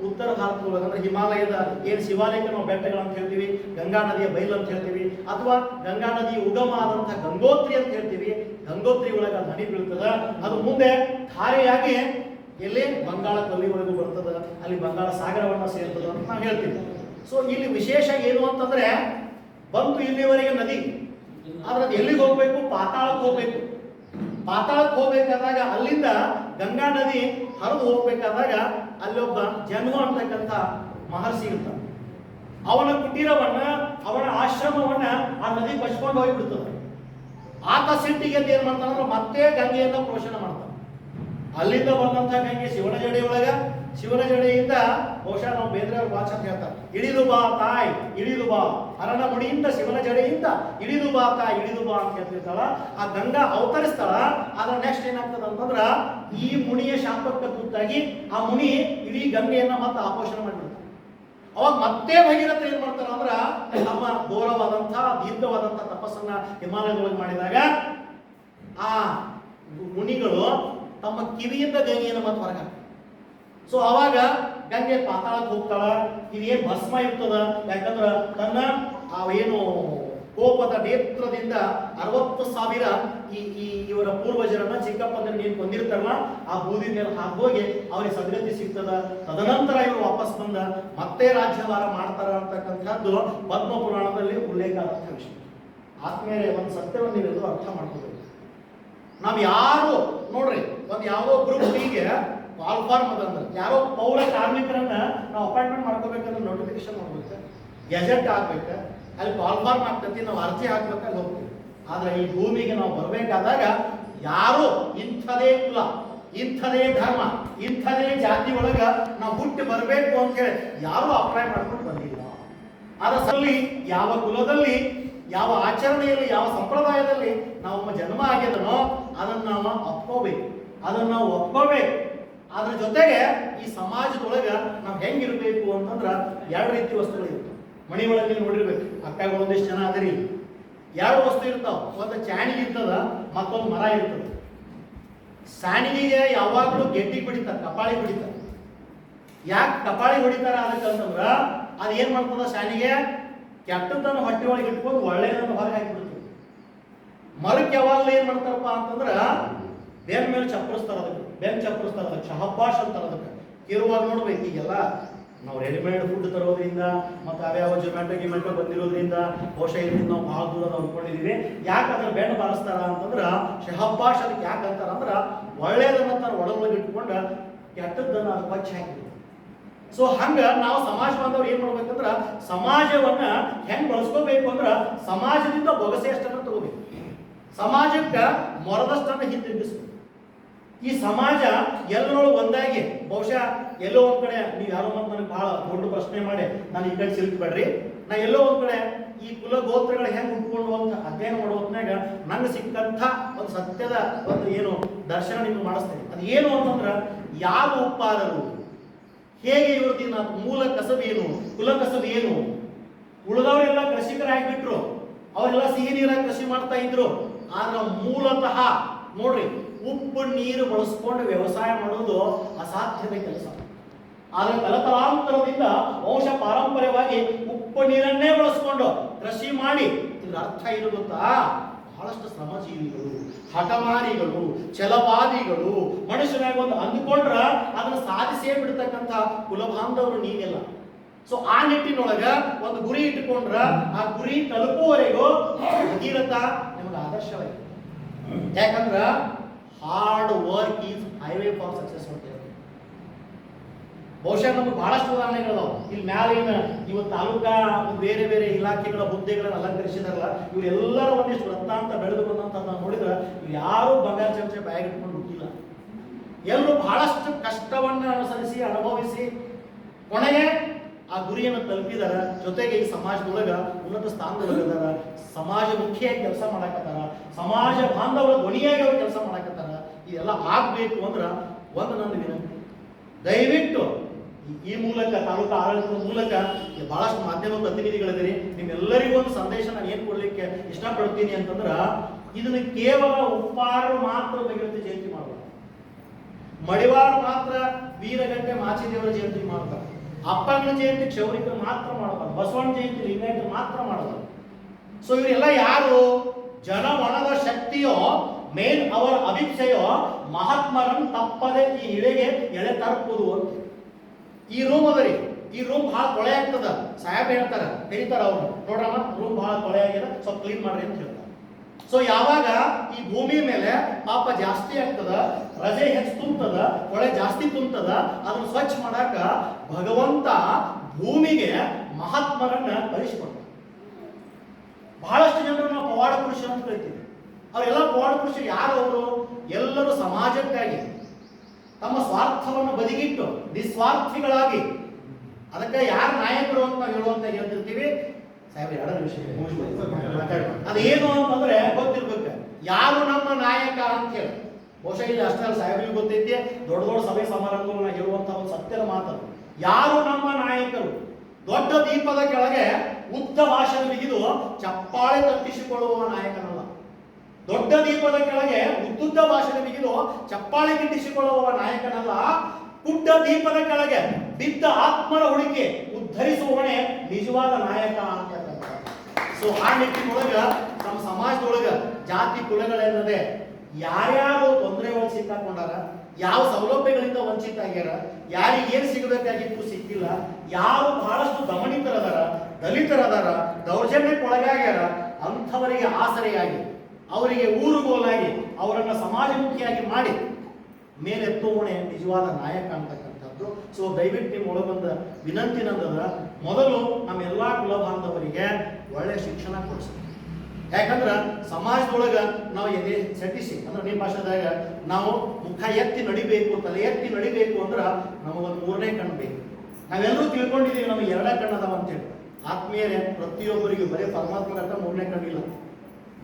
ಉತ್ತರ ಭಾರತದೊಳಗೆ, ಅಂದ್ರೆ ಹಿಮಾಲಯದ ಏನು ಶಿವಾಲಯಕ್ಕೆ ನಾವು ಬೆಟ್ಟಗಳು ಅಂತ ಹೇಳ್ತೀವಿ, ಗಂಗಾ ನದಿಯ ಬೈಲು ಅಂತ ಹೇಳ್ತೀವಿ, ಅಥವಾ ಗಂಗಾ ನದಿಯ ಉಗಮ ಆದಂತಹ ಗಂಗೋತ್ರಿ ಅಂತ ಹೇಳ್ತೀವಿ, ಗಂಗೋತ್ರಿ ಒಳಗೆ ಅದು ಹಣಿ ಬೀಳ್ತದ. ಅದು ಮುಂದೆ ಧಾರೆಯಾಗಿ ಎಲ್ಲಿ ಬಂಗಾಳ ಕೊಲ್ಲಿ ಬರ್ತದೆ, ಅಲ್ಲಿ ಬಂಗಾಳ ಸಾಗರವನ್ನು ಸೇರ್ತದ ಅಂತ ನಾವು ಹೇಳ್ತೀವಿ. ಸೊ ಇಲ್ಲಿ ವಿಶೇಷ ಏನು ಅಂತಂದ್ರೆ ಬಂತು ಇಲ್ಲಿವರೆಗೆ ನದಿ, ಆದ್ರೆ ಅದು ಎಲ್ಲಿಗೆ ಹೋಗ್ಬೇಕು? ಪಾತಾಳಕ್ಕೆ ಹೋಗ್ಬೇಕು. ಪಾತಾಳಕ್ಕೆ ಹೋಗ್ಬೇಕಾದಾಗ ಅಲ್ಲಿಂದ ಗಂಗಾ ನದಿ ಹರಿದು ಹೋಗ್ಬೇಕಾದಾಗ ಅಲ್ಲೊಬ್ಬ ಜನ್ಮ ಅಂತಕ್ಕಂಥ ಮಹರ್ಷಿ ಇರ್ತಾನೆ. ಅವನ ಕುಟೀರವನ್ನ, ಅವನ ಆಶ್ರಮವನ್ನ ಆ ನದಿ ಬಚ್ಕೊಂಡು ಹೋಗಿಬಿಡ್ತದೆ. ಆತ ಸಿಟ್ಟಿಗೆ ಅಂತ ಏನ್ ಮಾಡ್ತಾನಂದ್ರೆ ಮತ್ತೆ ಗಂಗೆಯನ್ನ ಪೋಷಣ ಅಲ್ಲಿಂದ ಬಂದಂತ ಗಂಗೆ ಶಿವನ ಜಡೆ ಒಳಗ, ಶಿವನ ಜಡೆಯಿಂದ ಬಹುಶಃ ನಾವು ಬೇಂದ್ರೆಯವ್ರ ಭಾಷೆ ಅಂತ ಹೇಳ್ತಾರೆ. ಇಳಿದು ಬಾ ತಾಯಿ, ಇಳಿದು ಬಾ. ಅರಣ ಮುಡಿಯಿಂದ ಶಿವನ ಜಡೆಯಿಂದ ಇಳಿದು ಬಾ ತಾಯಿ, ಇಳಿದು ಬಾ ಅಂತ ಹೇಳ್ತಿರ್ತಾಳ. ಆ ಗಂಗಾ ಅವತರಿಸ್ತಾಳ. ಆದ್ರೆ ನೆಕ್ಸ್ಟ್ ಏನಾಗ್ತದ ಅಂತಂದ್ರ ಈ ಮುನಿಯ ಶಾಪಕ್ಕೆ ತುತ್ತಾಗಿ ಆ ಮುನಿ ಇಡೀ ಗಂಗೆಯನ್ನ ಮತ್ತೆ ಆಪೋಷಣ ಮಾಡಿಬಿಡ್ತಾರೆ ಅವಾಗ ಮತ್ತೆ ಭಗೀರಥ ಏನ್ ಮಾಡ್ತಾರ ಅಂದ್ರ ತಮ್ಮ ಘೋರವಾದಂತಹ ದೀರ್ಘವಾದಂತಹ ತಪಸ್ಸನ್ನ ಹಿಮಾಲಯದೊಳಗೆ ಮಾಡಿದಾಗ ಆ ಮುನಿಗಳು ತಮ್ಮ ಕಿವಿಯಿಂದ ಗಂಗೆಯನ್ನು ಮತ್ತೆ ಹೊರಗ ಸೊ ಅವಾಗ ಗಂಗೆ ಪಾತಾಳಕ್ಕೆ ಹೋಗ್ತಾಳ ಇದೇನ್ ಭಸ್ಮ ಇರ್ತದ. ಯಾಕಂದ್ರ ತನ್ನ ಏನು ಕೋಪದ ನೇತ್ರದಿಂದ ಅರವತ್ತು ಸಾವಿರ ಈ ಈ ಇವರ ಪೂರ್ವಜರನ್ನ ಚಿಕ್ಕಪ್ಪನ ನೀನು ಕೊಂದಿರ್ತಾರಲ್ಲ, ಆ ಬೂದಿ ಮೇಲೆ ಹಾಕೋಗಿ ಅವ್ರಿಗೆ ಸದ್ಗತಿ ಸಿಗ್ತದ. ತದನಂತರ ಇವರು ವಾಪಸ್ ಬಂದ, ಮತ್ತೆ ರಾಜ್ಯವಾರ ಮಾಡ್ತಾರ ಅಂತಕ್ಕಂಥದ್ದು ಪದ್ಮ ಪುರಾಣದಲ್ಲಿ ಉಲ್ಲೇಖ ಆದಂತಹ ವಿಷಯ ಆದ್ಮೇಲೆ ಒಂದು ಸತ್ಯವನ್ನು ಅರ್ಥ ಮಾಡ್ಕೋಬೇಕು. ನಾವು ಯಾರು, ನೋಡ್ರಿ, ಒಂದು ಯಾವುದೋ ಗ್ರೂಪ್ ಡಿಗೆ ಕಾಲ್ ಅದಂದ್ರೆ ಯಾರೋ ಪೌರ ಕಾರ್ಮಿಕರನ್ನ ನಾವು ಅಪಾಯಿಂಟ್ಮೆಂಟ್ ಮಾಡ್ಕೋಬೇಕಂದ್ರೆ ನೋಟಿಫಿಕೇಶನ್ ಮಾಡ್ಬೇಕು. ಗೆಜೆಟ್ ಹಾಕ್ಬೇಕು. ಅಲ್ಲಿ ಕಾಲ್ ಫಾರ್ಮ್ ಆಗ್ತೈತಿ ನಾವು ಅರ್ಜಿ ಹಾಕ್ಬೇಕು, ಅಲ್ಲಿ ಹೋಗ್ತೀವಿ. ಆದ್ರೆ ಈ ಭೂಮಿಗೆ ನಾವು ಬರಬೇಕಾದಾಗ ಯಾರು ಇಂಥದೇ ಕುಲ, ಇಂಥದೇ ಧರ್ಮ, ಇಂಥದೇ ಜಾತಿ ಒಳಗ ನಾವು ಹುಟ್ಟಿ ಬರಬೇಕು ಅಂತ ಹೇಳಿ ಯಾರು ಅಪ್ಲೈ ಮಾಡ್ಕೊಂಡು ಬಂದಿಲ್ಲ. ಅದರಲ್ಲಿ ಯಾವ ಕುಲದಲ್ಲಿ ಯಾವ ಆಚರಣೆಯಲ್ಲಿ, ಯಾವ ಸಂಪ್ರದಾಯದಲ್ಲಿ ನಾವು ಜನ್ಮ ಆಗಿದನೋ ಅದನ್ನು ನಾವು ಒಪ್ಕೋಬೇಕು. ಅದನ್ನು ನಾವು ಒಪ್ಕೋಬೇಕು. ಅದ್ರ ಜೊತೆಗೆ ಈ ಸಮಾಜದೊಳಗೆ ನಾವು ಹೆಂಗಿರ್ಬೇಕು ಅಂತಂದ್ರೆ ಎರಡು ರೀತಿ ವಸ್ತುಗಳು ಇರ್ತವೆ. ಮಣಿ ಒಳಗೆ ನೋಡಿರ್ಬೇಕು, ಅಕ್ಕಗಳು ಒಂದಿಷ್ಟು ಜನ ಅದರಿ. ಎರಡು ವಸ್ತು ಇರ್ತಾವ. ಒಂದು ಚಾಣಿ ಇರ್ತದ, ಮತ್ತೊಂದು ಮರ ಇರ್ತದೆ. ಸಾಣಿಗೆಗೆ ಯಾವಾಗಲೂ ಗೆಡ್ಡಿ ಹೊಡಿತಾರೆ ಕಪಾಳಿ ಹೊಡಿತಾರೆ ಯಾಕೆ ಕಪಾಳಿ ಹೊಡಿತಾರ ಅದಕ್ಕಂತಂದ್ರ ಅದು ಏನ್ ಮಾಡ್ತದ ಶಾನಿಗೆ ಕೆಟ್ಟದನ್ನು ಹೊಟ್ಟೆ ಒಳಗೆ ಇಟ್ಕೊಂಡು ಒಳ್ಳೆಯದನ್ನು ಹೊರಗೆ ಹಾಕಿಬಿಡ್ತೀವಿ. ಮರಕ್ಕೆ ಯಾವಾಗಲೂ ಏನು ಮಾಡ್ತಾರಪ್ಪ ಅಂತಂದ್ರೆ ಬೇನ್ ಮೇಲೆ ಚಪ್ಪರಿಸ್ತಾರ ಅದಕ್ಕೆ ಬೆನ್ ಚಪ್ಪರಿಸ್ತಾರ ಅದಕ್ಕೆ ಶಹಬ್ಬಾಷ್ ಅಂತಾರ ಅದಕ್ಕೆ ಇರುವಾಗ ನೋಡ್ಬೇಕು ಈಗೆಲ್ಲ. ನಾವು ರೆಡಿಮೇಡ್ ಫುಡ್ ತರೋದ್ರಿಂದ ಮತ್ತು ಅವ್ಯಾವ ಜೊಮ್ಯಾಟೊ ಗಿಮ್ಯಾಟೊ ಬಂದಿರೋದ್ರಿಂದ ಬಹುಶಃ ಇದರಿಂದ ನಾವು ಭಾಳ ದೂರ ಅಂದ್ಕೊಂಡಿದ್ದೀವಿ ಯಾಕೆ ಅದ್ರ ಬೆಂಡ್ ಬಾರಿಸ್ತಾರ ಅಂತಂದ್ರೆ ಶಹಬ್ಬಾಷ್ ಅದಕ್ಕೆ ಯಾಕೆ ಅಂತಾರಂದ್ರೆ ಒಳ್ಳೇದನ್ನ ತಾನು ಒಳಗೊಳಗೆ ಇಟ್ಕೊಂಡು ಕೆಟ್ಟದ್ದನ್ನ ಅದು ಪಚ್ಚ ಹಾಕಿದ್ರು ಸೊ ಹಂಗ ನಾವು ಸಮಾಜ ಬಾಂಧವ್ರು ಏನ್ ಮಾಡ್ಬೇಕಂದ್ರ, ಸಮಾಜವನ್ನ ಹೆಂಗ್ ಬಳಸ್ಕೋಬೇಕು ಅಂದ್ರ ಸಮಾಜದಿಂದ ಬೊಗಸೆ ಅಷ್ಟನ್ನ ತಗೋಬೇಕು. ಸಮಾಜಕ್ಕ ಮೊರದಷ್ಟನ್ನ ಹಿಂದಿರುಗಿಸ್ಬೇಕು ಈ ಸಮಾಜ ಎಲ್ಲರೊಳಗೆ ಒಂದಾಗಿ, ಬಹುಶಃ ಎಲ್ಲೋ ಒಂದ್ ಕಡೆ ನೀವು ಯಾರೋ ಮತ್ತೆ ನನಗೆ ಬಹಳ ದೊಡ್ಡ ಪ್ರಶ್ನೆ ಮಾಡಿ ನಾನು ಈ ಕಡೆ ಸಿಲ್ಕ್ಬೇಡ್ರಿ. ನಾ ಎಲ್ಲೋ ಒಂದ್ ಕಡೆ ಈ ಕುಲ ಗೋತ್ರಗಳು ಹೆಂಗ್ ಹುಟ್ಕೊಂಡು ಅಂತ ಅಧ್ಯಯನ ಮಾಡೋ ಹೊತ್ನ್ಯಾಗ ನಂಗೆ ಸಿಕ್ಕಂಥ ಒಂದು ಸತ್ಯದ ಒಂದು ಏನು ದರ್ಶನ ನಿಮ್ಗೆ ಮಾಡಿಸ್ತೇನೆ. ಅದು ಏನು ಅಂತಂದ್ರ ಯಾವ ಉಪ್ಪಾರರು ಹೇಗೆ ಇವತ್ತಿನ ಮೂಲ ಕಸಬು ಏನು, ಕುಲ ಏನು? ಉಳಿದವರೆಲ್ಲ ಕೃಷಿಕರಾಗಿಬಿಟ್ರು. ಅವರೆಲ್ಲ ಸಿಹಿ ನೀರಾಗಿ ಕೃಷಿ ಮಾಡ್ತಾ ಇದ್ರು. ಆದ್ರೆ ಮೂಲತಃ ನೋಡ್ರಿ, ಉಪ್ಪು ನೀರು ಬಳಸ್ಕೊಂಡು ವ್ಯವಸಾಯ ಮಾಡೋದು ಅಸಾಧ್ಯದ ಕೆಲಸ. ಆದ್ರೆ ತಲತಲಾಂತರದಿಂದ ವಂಶ ಪಾರಂಪರ್ಯವಾಗಿ ಉಪ್ಪು ನೀರನ್ನೇ ಬಳಸ್ಕೊಂಡು ಕೃಷಿ ಮಾಡಿ. ಇದ್ರ ಅರ್ಥ ಏನು ಗೊತ್ತಾ? ಬಹಳಷ್ಟು ಶ್ರಮಜೀವಿಗಳು, ಹಠಮಾರಿಗಳು, ಛಲವಾದಿಗಳು ಮನುಷ್ಯನಾಗ ಒಂದು ಅಂದುಕೊಂಡ್ರ ಅದನ್ನ ಸಾಧಿಸೇ ಬಿಡ್ತಕ್ಕಂಥ ಕುಲಬಾಂಧವರು ನೀವೆಲ್ಲ ಸೊ ಆ ನಿಟ್ಟಿನೊಳಗ ಒಂದು ಗುರಿ ಇಟ್ಟುಕೊಂಡ್ರ ಆ ಗುರಿ ತಲುಪುವವರೆಗೂ ಭಗೀರಥ ನಿಮಗೆ ಆದರ್ಶವಾಗಿದೆ ಯಾಕಂದ್ರ hard work is highway for success. ಬಹುಶಃ ನಮ್ಗೆ ಬಹಳಷ್ಟು ಉದಾಹರಣೆಗಳದಾವ ಇಲ್ಲಿ ಮ್ಯಾಲಿನ ಇವತ್ತು ತಾಲೂಕಾ ಬೇರೆ ಬೇರೆ ಇಲಾಖೆಗಳ ಹುದ್ದೆಗಳನ್ನು ಅಲಂಕರಿಸಿದಾರಲ್ಲ, ಇವರೆಲ್ಲರ ಒಂದಿಷ್ಟು ವೃತ್ತಾಂತ ಬೆಳೆದು ಬಂದಂತ ನೋಡಿದ್ರೆ ಯಾರು ಬಂಗಾರ ಚಮಚೆ ಬ್ಯಾಗ್ ಇಟ್ಕೊಂಡು ಹುಟ್ಟಿಲ್ಲ. ಎಲ್ಲರೂ ಬಹಳಷ್ಟು ಕಷ್ಟವನ್ನು ಅನುಸರಿಸಿ, ಅನುಭವಿಸಿ ಕೊನೆಗೆ ಆ ಗುರಿಯನ್ನು ತಲುಪಿದಾರ. ಜೊತೆಗೆ ಈ ಸಮಾಜದೊಳಗ ಉನ್ನತ ಸ್ಥಾನದೊಳಗದಾರ ಸಮಾಜ ಮುಖಿಯಾಗಿ ಕೆಲಸ ಮಾಡಕತ್ತಾರ. ಸಮಾಜ ಬಾಂಧವರ ಧ್ವನಿಯಾಗಿ ಅವ್ರು ಕೆಲಸ ಮಾಡಕತ್ತಾರ. ಇದೆಲ್ಲ ಆಗ್ಬೇಕು ಅಂದ್ರೆ ಒಂದು ನನ್ನ ವಿನಂತಿ. ದಯವಿಟ್ಟು ಈ- ಮೂಲಕ ತಾಲೂಕು ಆಡಳಿತದ ಮೂಲಕ ಬಹಳಷ್ಟು ಮಾಧ್ಯಮ ಪ್ರತಿನಿಧಿಗಳಿದ್ದೀರಿ ನಿಮ್ಮೆಲ್ಲರಿಗೂ ಒಂದು ಸಂದೇಶ ನಾನು ಏನ್ ಕೊಡ್ಲಿಕ್ಕೆ ಇಷ್ಟಪಡ್ತೀನಿ ಅಂತಂದ್ರ, ಇದನ್ನ ಕೇವಲ ಉಪ್ಪಾರು ಮಾತ್ರ ಭಗೀರಥ ಜಯಂತಿ ಮಾಡಬಾರ್ದು ಮಡಿವಾರ ಮಾತ್ರ ವೀರಗಂಟೆ ಮಾಚಿದೇವರ ಜಯಂತಿ ಮಾಡ್ತಾರೆ. ಅಪ್ಪನ ಜಯಂತಿ ಕ್ಷೌರಿಕರು ಮಾತ್ರ ಮಾಡಬಾರ್ದು ಬಸವಣ್ಣ ಜಯಂತಿ ಲಿಂಗಾಯತರು ಮಾತ್ರ ಮಾಡಬಾರ್ದು ಸೊ ಇವರೆಲ್ಲ ಯಾರು? ಜನಮನದ ಶಕ್ತಿಯೋ, ಮೇನ್ ಅವರ ಅಭಿಪ್ಸೆಯೋ, ಮಹಾತ್ಮರನ್ನು ತಪ್ಪದೆ ಈ ಇಳೆಗೆ ಎಳೆ ತರ್ಪುದು ಅಂತ. ಈ ರೂಮ್ ಅದರಿ ಈ ರೂಮ್ ಭಾಳ ಕೊಳೆ ಆಗ್ತದ. ಸಾಹೇಬ್ ಹೇಳ್ತಾರ? ಕರೀತಾರ ಅವ್ರು. ನೋಡ್ರಮ್ಮ ರೂಮ್ ಭಾಳ ಕೊಳೆ ಆಗ್ಯದ, ಸ್ವಲ್ಪ ಕ್ಲೀನ್ ಮಾಡ್ರಿ ಅಂತ ಹೇಳ್ತಾರೆ. ಸೊ ಯಾವಾಗ ಈ ಭೂಮಿ ಮೇಲೆ ಪಾಪ ಜಾಸ್ತಿ ಆಗ್ತದ, ರಜೆ ಹೆಚ್ಚು ತುಂಬ್ತದ, ಕೊಳೆ ಜಾಸ್ತಿ ತುಂಬ್ತದ, ಅದನ್ನ ಸ್ವಚ್ಛ ಮಾಡಾಕ ಭಗವಂತ ಭೂಮಿಗೆ ಮಹಾತ್ಮರನ್ನ ಕಳಿಸಿಕೊಡ್ತಾನೆ ಬಹಳಷ್ಟು ಜನರು ನಾವು ಪವಾಡ ಪುರುಷ ಅಂತ ಕರಿತೀವಿ. ಅವರೆಲ್ಲ ಪವಾಡ ಪುರುಷರು ಯಾರು ಅವರು? ಎಲ್ಲರೂ ಸಮಾಜಕ್ಕಾಗಿ ತಮ್ಮ ಸ್ವಾರ್ಥವನ್ನು ಬದಿಗಿಟ್ಟು ನಿಸ್ವಾರ್ಥಿಗಳಾಗಿ. ಅದಕ್ಕೆ ಯಾರು ನಾಯಕರು ಅಂತ ಹೇಳುವಂತ ಹೇಳ್ತಿರ್ತೀವಿ? ಮಾತಾಡಿ. ಅದೇನು ಅಂತಂದ್ರೆ ಗೊತ್ತಿರ್ಬೇಕು. ಯಾರು ನಮ್ಮ ನಾಯಕ ಅಂತ ಹೇಳಿ. ಬಹುಶಃ ಇಲ್ಲಿ ಅಷ್ಟೇ ಸಾಹೇಬ್ರಿಗೆ ಗೊತ್ತೈತಿ. ದೊಡ್ಡ ದೊಡ್ಡ ಸಭೆ ಸಮಾರಂಭಗಳನ್ನ ಹೇಳುವಂತ ಒಂದು ಸತ್ಯದ ಮಾತು ಯಾರು ನಮ್ಮ ನಾಯಕರು? ದೊಡ್ಡ ದೀಪದ ಕೆಳಗೆ ಉದ್ದ ಭಾಷೆ ಬಿಗಿದು ಚಪ್ಪಾಳೆ ತಪ್ಪಿಸಿಕೊಳ್ಳುವ ನಾಯಕನಲ್ಲ. ದೊಡ್ಡ ದೀಪದ ಕೆಳಗೆ ಉದ್ದುದ್ದ ಭಾಷಣ ಬಿಗಿದು ಚಪ್ಪಾಳೆ ಗಿಟ್ಟಿಸಿಕೊಳ್ಳುವ ನಾಯಕನಲ್ಲ ಪುಟ್ಟ ದೀಪದ ಕೆಳಗೆ ಬಿದ್ದ ಆತ್ಮರ ಹುಡುಕಿ ಉದ್ಧರಿಸುವವನೇ ನಿಜವಾದ ನಾಯಕ ಅಂತ ಸೊ ಆ ನಿಟ್ಟಿನೊಳಗ ನಮ್ಮ ಸಮಾಜದೊಳಗ ಜಾತಿ ಕುಲಗಳೇನದೆ, ಯಾರ್ಯಾರು ತೊಂದರೆ ಒಳಗೆ ಸಿಕ್ಕಾಕೊಂಡಾರ, ಯಾವ ಸೌಲಭ್ಯಗಳಿಂದ ವಂಚಿತ ಆಗ್ಯಾರ, ಯಾರಿಗೆ ಏನು ಸಿಗಬೇಕಾಗಿತ್ತು ಸಿಕ್ಕಿಲ್ಲ, ಯಾರು ಬಹಳಷ್ಟು ದಮನಿತರದಾರ ದಲಿತರದಾರ ದೌರ್ಜನ್ಯಕ್ಕೆ ಒಳಗಾಗ್ಯಾರ ಅಂಥವರಿಗೆ ಆಸರೆಯಾಗಿ ಅವರಿಗೆ ಊರುಗೋಲಾಗಿ ಅವರನ್ನು ಸಮಾಜಮುಖಿಯಾಗಿ ಮಾಡಿ ಮೇಲೆತ್ತೋಣೆ ನಿಜವಾದ ನಾಯಕ ಅಂತಕ್ಕಂಥದ್ದು. ಸೊ ದಯವಿಟ್ಟು ನಿಮ್ಮ ಒಳಗೊಂದು ವಿನಂತಿ ನಂದದ ಮೊದಲು ನಮ್ಮ ಎಲ್ಲ ಕುಲ ಬಾಂಧವರಿಗೆ ಒಳ್ಳೆ ಶಿಕ್ಷಣ ಕೊಡಿಸ್ಬೇಕು. ಯಾಕಂದ್ರೆ ಸಮಾಜದೊಳಗೆ ನಾವು ಎದೆ ಸಟ್ಟಿಸಿ ಅಂದ್ರೆ ನಿಮ್ಮ ಭಾಷೆದಾಗ ನಾವು ಮುಖ ಎತ್ತಿ ನಡಿಬೇಕು, ತಲೆ ಎತ್ತಿ ನಡಿಬೇಕು ಅಂದ್ರೆ ನಮಗೊಂದು ಮೂರನೇ ಕಣ್ಣು ಬೇಕು. ನಾವೆಲ್ಲರೂ ತಿಳ್ಕೊಂಡಿದ್ದೀವಿ ನಮಗೆ ಎರಡೇ ಕಣ್ಣದಾವ ಅಂತೇಳಿ. ಆತ್ಮೀಯರೇ, ಪ್ರತಿಯೊಬ್ಬರಿಗೂ ಬರೀ ಪರಮಾತ್ಮಗಂತ ಮೂರನೇ ಕಣ್ಣಿಲ್ಲ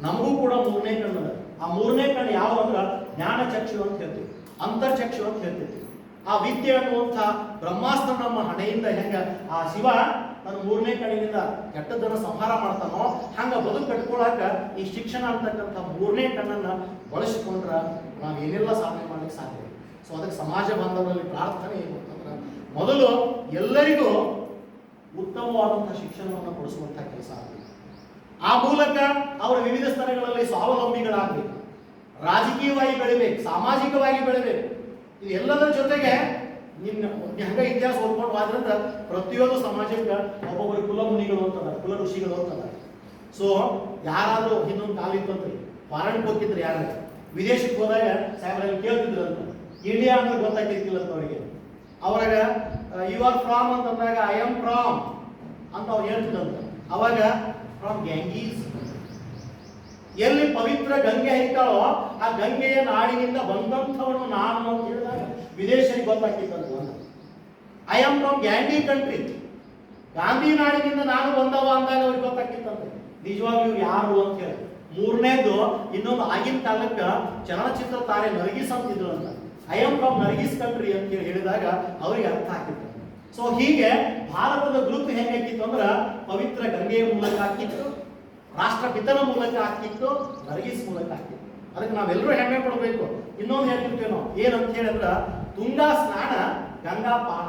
ನಮಗೂ ಕೂಡ ಮೂರನೇ ಕಣ್ಣು ಆ ಮೂರನೇ ಕಣ್ಣು ಯಾವ ಅಂದ್ರೆ ಜ್ಞಾನ ಚಕ್ಷು ಅಂತ ಹೇಳ್ತೀವಿ. ಅಂತರ್ಚಕ್ಷು ಅಂತ ಹೇಳ್ತೀವಿ. ಆ ವಿದ್ಯೆ ಅನ್ನುವಂಥ ಬ್ರಹ್ಮಾಸ್ತ್ರ ನಮ್ಮ ಹಣೆಯಿಂದ ಹೆಂಗ ಆ ಶಿವ ತನ್ನ ಮೂರನೇ ಕಣ್ಣಿನಿಂದ ಕೆಟ್ಟದ್ದನ್ನು ಸಂಹಾರ ಮಾಡ್ತಾನೋ, ಹಂಗ ಬದುಕು ಕಟ್ಕೊಳಕ ಈ ಶಿಕ್ಷಣ ಅಂತಕ್ಕಂಥ ಮೂರನೇ ಕಣ್ಣನ್ನ ಬಳಸಿಕೊಂಡ್ರ ನಾವು ಏನೆಲ್ಲ ಸಾಧನೆ ಮಾಡ್ಲಿಕ್ಕೆ ಸಾಧ್ಯ ಸೊ ಅದಕ್ಕೆ ಸಮಾಜ ಬಾಂಧವರಲ್ಲಿ ಪ್ರಾರ್ಥನೆ ಏನು ಅಂತಂದ್ರೆ ಮೊದಲು ಎಲ್ಲರಿಗೂ ಉತ್ತಮವಾದಂತಹ ಶಿಕ್ಷಣವನ್ನು ಕೊಡಿಸುವಂಥ ಕೆಲಸ ಆಗಬೇಕು. ಆ ಮೂಲಕ ಅವರು ವಿವಿಧ ಸ್ತರಗಳಲ್ಲಿ ಸ್ವಾವಲಂಬಿಗಳಾಗಬೇಕು ರಾಜಕೀಯವಾಗಿ ಬೆಳಿಬೇಕು, ಸಾಮಾಜಿಕವಾಗಿ ಬೆಳಿಬೇಕು. ಇದೆಲ್ಲದರ ಜೊತೆಗೆ ನಿನ್ನ ಹಂಗ ಇತಿಹಾಸ ಓದ್ಕೊಂಡು ಆದ್ರಿಂದ ಪ್ರತಿಯೊಂದು ಸಮಾಜಕ್ಕೆ ಒಬ್ಬೊಬ್ಬರು ಕುಲಮುನಿಗಳು ಅಂತದ ಕುಲ ಋಷಿಗಳು ಅಂತದ ಸೊ ಯಾರಾದರೂ ಹಿಂದೊಂದು ಅಂತ ಫಾರಿನ್ ಹೋಗಿದ್ರು ಯಾರು ವಿದೇಶಕ್ಕೆ ಹೋದಾಗ ಸಾಹೇಬ್ರಲ್ಲಿ ಕೇಳ್ತಿದ್ರು ಅಂತ ಇಂಡಿಯಾ ಅಂದ್ರೆ ಗೊತ್ತಾಗ್ತಿರ್ತಿಲ್ಲ ಅಂತ ಅವರಿಗೆ. ಅವಾಗ ಯು ಆರ್ ಫ್ರಾಮ್ ಅಂತಂದಾಗ ಐ ಆಮ್ ಫ್ರಾಮ್ ಅಂತ ಅವ್ರು ಹೇಳ್ತಿದ್ದಂತ ಅವಾಗ ಫ್ರಾಮ್ ಗ್ಯಾಂಗೀಸ್ ಎಲ್ಲಿ ಪವಿತ್ರ ಗಂಗೆ ಹರಿತಾಳೋ ಆ ಗಂಗೆಯ ನಾಡಿನಿಂದ ಬಂದಂಥವನು ನಾನು ಅಂತ ಹೇಳಿದಾಗ ವಿದೇಶರಿಗೆ ಗೊತ್ತಾಗ್ತಿತ್ತಂತ ಒಂದು I am from Gandhi country Gandhi ನಾಡಿನಿಂದ ನಾನು ಬಂದವ ಅಂದಾಗ ಅವ್ರಿಗೆ ಗೊತ್ತಾಗ್ತಿತ್ತಂತೆ. ನಿಜವಾಗ್ಲೂ ಯಾರು ಅಂತ ಹೇಳಿ. ಮೂರನೇದು, ಇನ್ನೊಂದು ಆಗಿನ ಕಾಲಕ್ಕೆ ಚಲನಚಿತ್ರ ತಾರೆ ನರ್ಗಿಸ್ ಅಂತಿದ್ರು ಅಂತ. I am from Nargis country ಅಂತ ಹೇಳಿದಾಗ ಅವ್ರಿಗೆ ಅರ್ಥ ಆಗಿತ್ತು ಸೊ ಹೀಗೆ ಭಾರತದ ಗುರುತು ಹೆಂಗಾಕಿತ್ತು ಅಂದ್ರ ಪವಿತ್ರ ಗಂಗೆಯ ಮೂಲಕ ಹಾಕಿತ್ತು ರಾಷ್ಟ್ರಪಿತನ ಮೂಲಕ ಹಾಕಿತ್ತು ನರ್ಗಿಸ್ ಮೂಲಕ ಹಾಕಿತ್ತು ಅದಕ್ಕೆ ನಾವೆಲ್ಲರೂ ಹೆಮ್ಮೆ ಪಡಬೇಕು. ಇನ್ನೊಂದು ಹೇಳ್ತಿರ್ತೇವೆ ನಾವು ಏನಂತ ಹೇಳಿದ್ರ ತುಂಗಾ ಸ್ನಾನ, ಗಂಗಾ ಪಾನ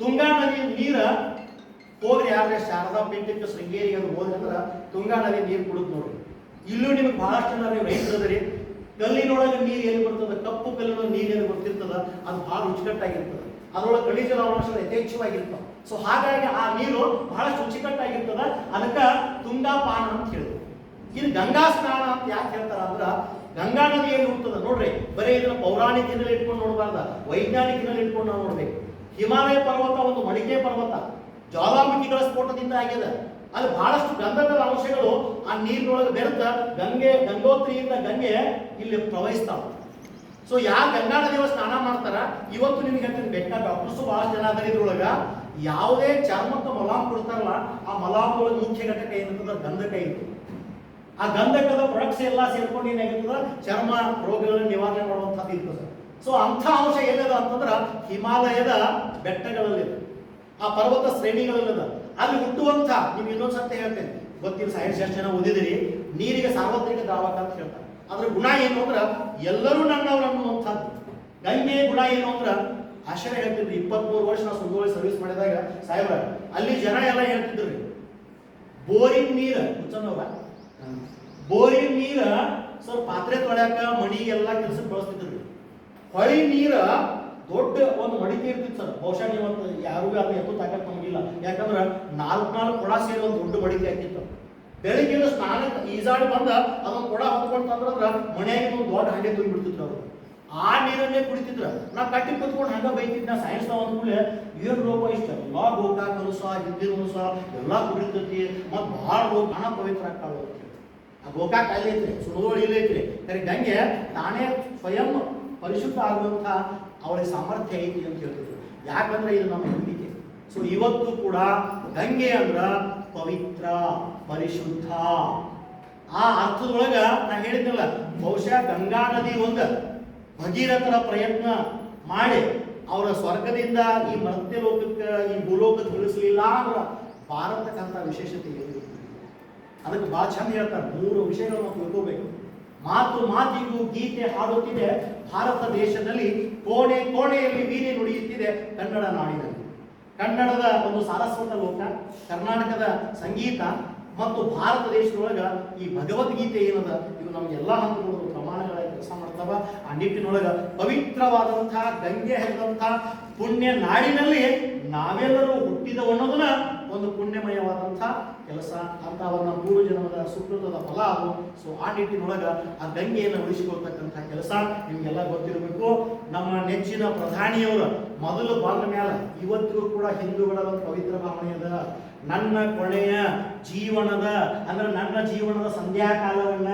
ತುಂಗಾ ನದಿ ನೀರ ಹೋಗ್ರಿ ಯಾರೇ ಶಾರದಾ ಪೀಠಕ್ಕೆ ಶೃಂಗೇರಿಗೆ ಅದು ಹೋದ್ರಿ ಅಂದ್ರ ತುಂಗಾ ನದಿ ನೀರು ಕುಡಿದ್ ನೋಡ್ರಿ. ಇಲ್ಲೂ ನಿಮಗೆ ಬಹಳಷ್ಟು ಜನ ಕಲ್ಲಿನೊಳಗೆ ನೀರು ಎಲ್ಲಿ ಬರ್ತದ? ಕಪ್ಪು ಕಲ್ಲಿನೊಳಗೆ ನೀರು ಎಲ್ಲಿ ಬರ್ತಿರ್ತದ? ಅದು ಬಹಳ ರುಚಿಕಟ್ಟಾಗಿರ್ತದ. ಅದ್ರೊಳಗೆ ಖನಿಜ ಲವಣಾಂಶ ಯಥೇಚ್ಛವಾಗಿರ್ತವೆ. ಸೊ ಹಾಗಾಗಿ ಆ ನೀರು ಬಹಳಷ್ಟು ರುಚಿಕಟ್ಟಾಗಿರ್ತದ ಅದಕ್ಕೆ ತುಂಗಾಪಾನ ಅಂತ ಹೇಳಿದ್ರು ಇಲ್ಲಿ ಗಂಗಾ ಸ್ನಾನ ಅಂತ ಯಾಕೆ ಹೇಳ್ತಾರ ಅಂದ್ರೆ, ಗಂಗಾ ನದಿಯಲ್ಲಿ ಹುಟ್ಟದ ನೋಡ್ರಿ. ಬರೀ ಇದನ್ನ ಪೌರಾಣಿಕ ಇಟ್ಕೊಂಡು ನೋಡಬಾರ್ದ. ವೈಜ್ಞಾನಿಕ ಇಟ್ಕೊಂಡು ನಾವು ನೋಡ್ಬೇಕು. ಹಿಮಾಲಯ ಪರ್ವತ ಒಂದು ಮಡಿಕೆ ಪರ್ವತ. ಜ್ವಾಲಾಮುಖಿಗಳ ಸ್ಫೋಟದಿಂದ ಆಗ್ಯದ ಅಲ್ಲಿ ಬಹಳಷ್ಟು ಗಂಧದ ಅಂಶಗಳು ಆ ನೀರಿನೊಳಗೆ ಬೆರೆತ ಗಂಗೆ ಗಂಗೋತ್ರಿಯಿಂದ ಗಂಗೆ ಇಲ್ಲಿ ಪ್ರವಹಿಸ್ತಾವ ಸೊ ಯಾರು ಗಂಗಾ ದೇವ ಸ್ನಾನ ಮಾಡ್ತಾರ? ಇವತ್ತು ನಿಮ್ಗೆ ಹೇಳ್ತೀನಿ, ಬೆಟ್ಟ ಡಾಕ್ಟರ್ಸ್ ಬಹಳ ಜನ ಅದರ ಇದ್ರೊಳಗ. ಯಾವುದೇ ಚರ್ಮಕ್ಕೆ ಮಲಾಮ್ ಕೊಡ್ತಾರಲ್ಲ, ಆ ಮಲಾಮ್ ಒಳಗೆ ಮುಖ್ಯ ಘಟಕ ಏನಂತಂದ್ರೆ ಗಂಧಕ ಇತ್ತು ಆ ಗಂಧಕದ ಪ್ರೊಡಕ್ಟ್ಸ್ ಎಲ್ಲ ಸೇರ್ಕೊಂಡು ಏನಾಗಿರ್ತದ? ಚರ್ಮ ರೋಗಗಳನ್ನು ನಿವಾರಣೆ ಮಾಡುವಂಥದ್ದು ಇರ್ತದೆ. ಸೊ ಅಂಥ ಅಂಶ ಏನದ ಅಂತಂದ್ರೆ ಹಿಮಾಲಯದ ಬೆಟ್ಟಗಳಲ್ಲಿದೆ. ಆ ಪರ್ವತ ಶ್ರೇಣಿಗಳಲ್ಲಿದೆ. ಅಲ್ಲಿ ಹುಟ್ಟುವಂತ ನಿಮ್ಗೆ ಇನ್ನೊಂದು ಸತ್ಯ ಹೇಳ್ತೇನೆ, ಗೊತ್ತಿಲ್ಲ ಸಾಹಿತ್ಯ ಜನ ಓದಿದಿರಿ, ನೀರಿಗೆ ಸಾರ್ವತ್ರಿಕ ದ್ರಾವಕ ಅಂತ ಹೇಳ್ತಾರೆ. ಅದ್ರ ಗುಣ ಏನು ಅಂದ್ರೆ ಎಲ್ಲರೂ ನನ್ನವ್ರು ಅನ್ನುವಂಥದ್ದು. ಗಂಗೆ ಗುಣ ಏನು ಅಂದ್ರೆ ಆಶ್ಚರ್ಯ ಹೇಳ್ತಿದ್ರು ಇಪ್ಪತ್ಮೂರು ವರ್ಷ ನಾವು ಸುಂದರವಾಗಿ ಸರ್ವಿಸ್ ಮಾಡಿದಾಗ, ಸಾಹೇಬ್ರ, ಅಲ್ಲಿ ಜನ ಎಲ್ಲ ಹೇಳ್ತಿದ್ರು ಬೋರಿಂಗ್ ನೀರ ಹುಚ್ಚನವ್ರ ಬೋರಿಂಗ್ ನೀರ ಸ್ವಲ್ಪ ಪಾತ್ರೆ ತೊಳ್ಯಾಕ ಮಣಿ ಎಲ್ಲ ಕೆಲಸಕ್ಕೆ ಬಳಸ್ತಿದ್ರು ಹೊಳಿ ನೀರ ದೊಡ್ಡ ಒಂದು ಮಡಿಕೆ ಇರ್ತಿತ್ತು ಸರ್. ಬಹುಶಃ ನೀವು ಯಾರಿಗೂ ಅದನ್ನ ಎತ್ತು ತಾಕತ್ ನಮಗಿಲ್ಲ. ಯಾಕಂದ್ರೆ ನಾಲ್ಕು ನಾಲ್ಕು ಕೊಡ ಸೇರಿ ಒಂದು ದೊಡ್ಡ ಮಡಿಕೆ ಹಾಕಿತ್ತು. ಬೆಳಿಗ್ಗೆ ಸ್ನಾನಕ್ಕೆ ಈಜಾಡಿ ಬಂದ ಅದೊಂದು ಕೊಡ ಹೊತ್ಕೊಂಡು ತಂದ್ರಂದ್ರ ಮನೆಯಾಗಿ ಒಂದು ದೊಡ್ಡ ಹಂಡೆ ತುಂಬಿ ಬಿಡ್ತಿದ್ರು ಅವರು. ಆ ನೀರನ್ನೇ ಕುಡಿತಿದ್ರ. ನಾ ಕಟ್ಟಿ ಕುತ್ಕೊಂಡು ಹಂಗ ಬೈತಿದ್ನ ಸೈನ್ಸ್ ಅಂದ ಕೂಡಲೇ ಏನು ರೋಗ ಇಷ್ಟ? ಎಲ್ಲಾ ಗೋಕಾಕರು ಸಹ ಹಿಂದಿನ ಸಹ ಎಲ್ಲಾ ಕುಡಿತೈತಿ ಮತ್ ಬಹಳ ರೋಗ ಹಣ ಪವಿತ್ರ ಆಗ್ತಾವೆ ಆ ಗೋಕಾಕ್ ಅಲ್ಲಿ ಐತ್ರಿ ಇಲ್ಲಿ ಐತ್ರಿ. ಸರಿ ಗಂಗೆ, ತಾನೇ ಸ್ವಯಂ ಪರಿಶುದ್ಧ ಆಗುವಂತ ಅವಳಿಗೆ ಸಾಮರ್ಥ್ಯ ಐತಿ ಅಂತ ಹೇಳ್ತಿದ್ರು. ಯಾಕಂದ್ರೆ ಇದು ನಮ್ಮ ನಂಬಿಕೆ. ಸೊ ಇವತ್ತು ಕೂಡ ಗಂಗೆ ಅಂದ್ರ ಪವಿತ್ರ ಪರಿಶುದ್ಧ. ಆ ಅರ್ಥದೊಳಗ ನಾ ಹೇಳಿದ್ನಲ್ಲ, ಬಹುಶಃ ಗಂಗಾ ನದಿ ಒಂದು ಭಗೀರಥರ ಪ್ರಯತ್ನ ಮಾಡಿ ಅವರ ಸ್ವರ್ಗದಿಂದ ಈ ಮರ್ತ್ಯ ಲೋಕಕ್ಕೆ, ಈ ಭೂಲೋಕ ತಿಳಿಸಲಿಲ್ಲ ಅಂದ್ರ ಭಾರತಕ್ಕಂಥ ವಿಶೇಷತೆ ಏನು? ಅದಕ್ಕೆ ಭಾಳ ಚಂದ ಹೇಳ್ತಾರೆ, ಮೂರು ವಿಷಯಗಳನ್ನು ತಿಳ್ಕೋಬೇಕು. ಮಾತು ಮಾತಿಗೂ ಗೀತೆ ಹಾಡುತ್ತಿದೆ, ಭಾರತ ದೇಶದಲ್ಲಿ ಕೋಣೆ ಕೋಣೆಯಲ್ಲಿ ವೀಣೆ ನುಡಿಯುತ್ತಿದೆ ಕನ್ನಡ ನಾಡಿನಲ್ಲಿ. ಕನ್ನಡದ ಒಂದು ಸಾರಸ್ವತ ಲೋಕ, ಕರ್ನಾಟಕದ ಸಂಗೀತ ಮತ್ತು ಭಾರತ ದೇಶದೊಳಗೆ ಈ ಭಗವದ್ಗೀತೆ ಏನದ ಇವು ನಮಗೆಲ್ಲ ಹಂತಗಳು ಪ್ರಮಾಣಗಳಾಗಿ ಕೆಲಸ ಮಾಡ್ತಾವ. ಆ ನಿಟ್ಟಿನೊಳಗೆ ಪವಿತ್ರವಾದಂತಹ ಗಂಗೆ ಹರಿದಂತಹ ಪುಣ್ಯ ನಾಡಿನಲ್ಲಿ ನಾವೆಲ್ಲರೂ ಹುಟ್ಟಿದವು ಅನ್ನೋದನ್ನ ಒಂದು ಪುಣ್ಯಮಯವಾದಂಥ ಕೆಲಸ ಅಂತ ಅವನ ನಮ್ಮ ಪೂರ್ವ ಜನ್ಮದ ಸುಕೃತದ ಫಲ ಅದು. ಸೊ ಆ ನಿಟ್ಟಿನೊಳಗ ಆ ಗಂಗೆಯನ್ನು ಉಳಿಸಿಕೊಳ್ತಕ್ಕಂಥ ಕೆಲಸ ನಿಮಗೆಲ್ಲ ಗೊತ್ತಿರಬೇಕು. ನಮ್ಮ ನೆಚ್ಚಿನ ಪ್ರಧಾನಿಯವರು ಮೊದಲು ಬಂದ ಮೇಲೆ ಇವತ್ತಿಗೂ ಕೂಡ ಹಿಂದೂಗಳ ಒಂದು ಪವಿತ್ರ ಭಾವನೆ ಅದ. ನನ್ನ ಕೊನೆಯ ಜೀವನದ, ಅಂದ್ರೆ ನನ್ನ ಜೀವನದ ಸಂಧ್ಯಾಕಾಲವನ್ನ,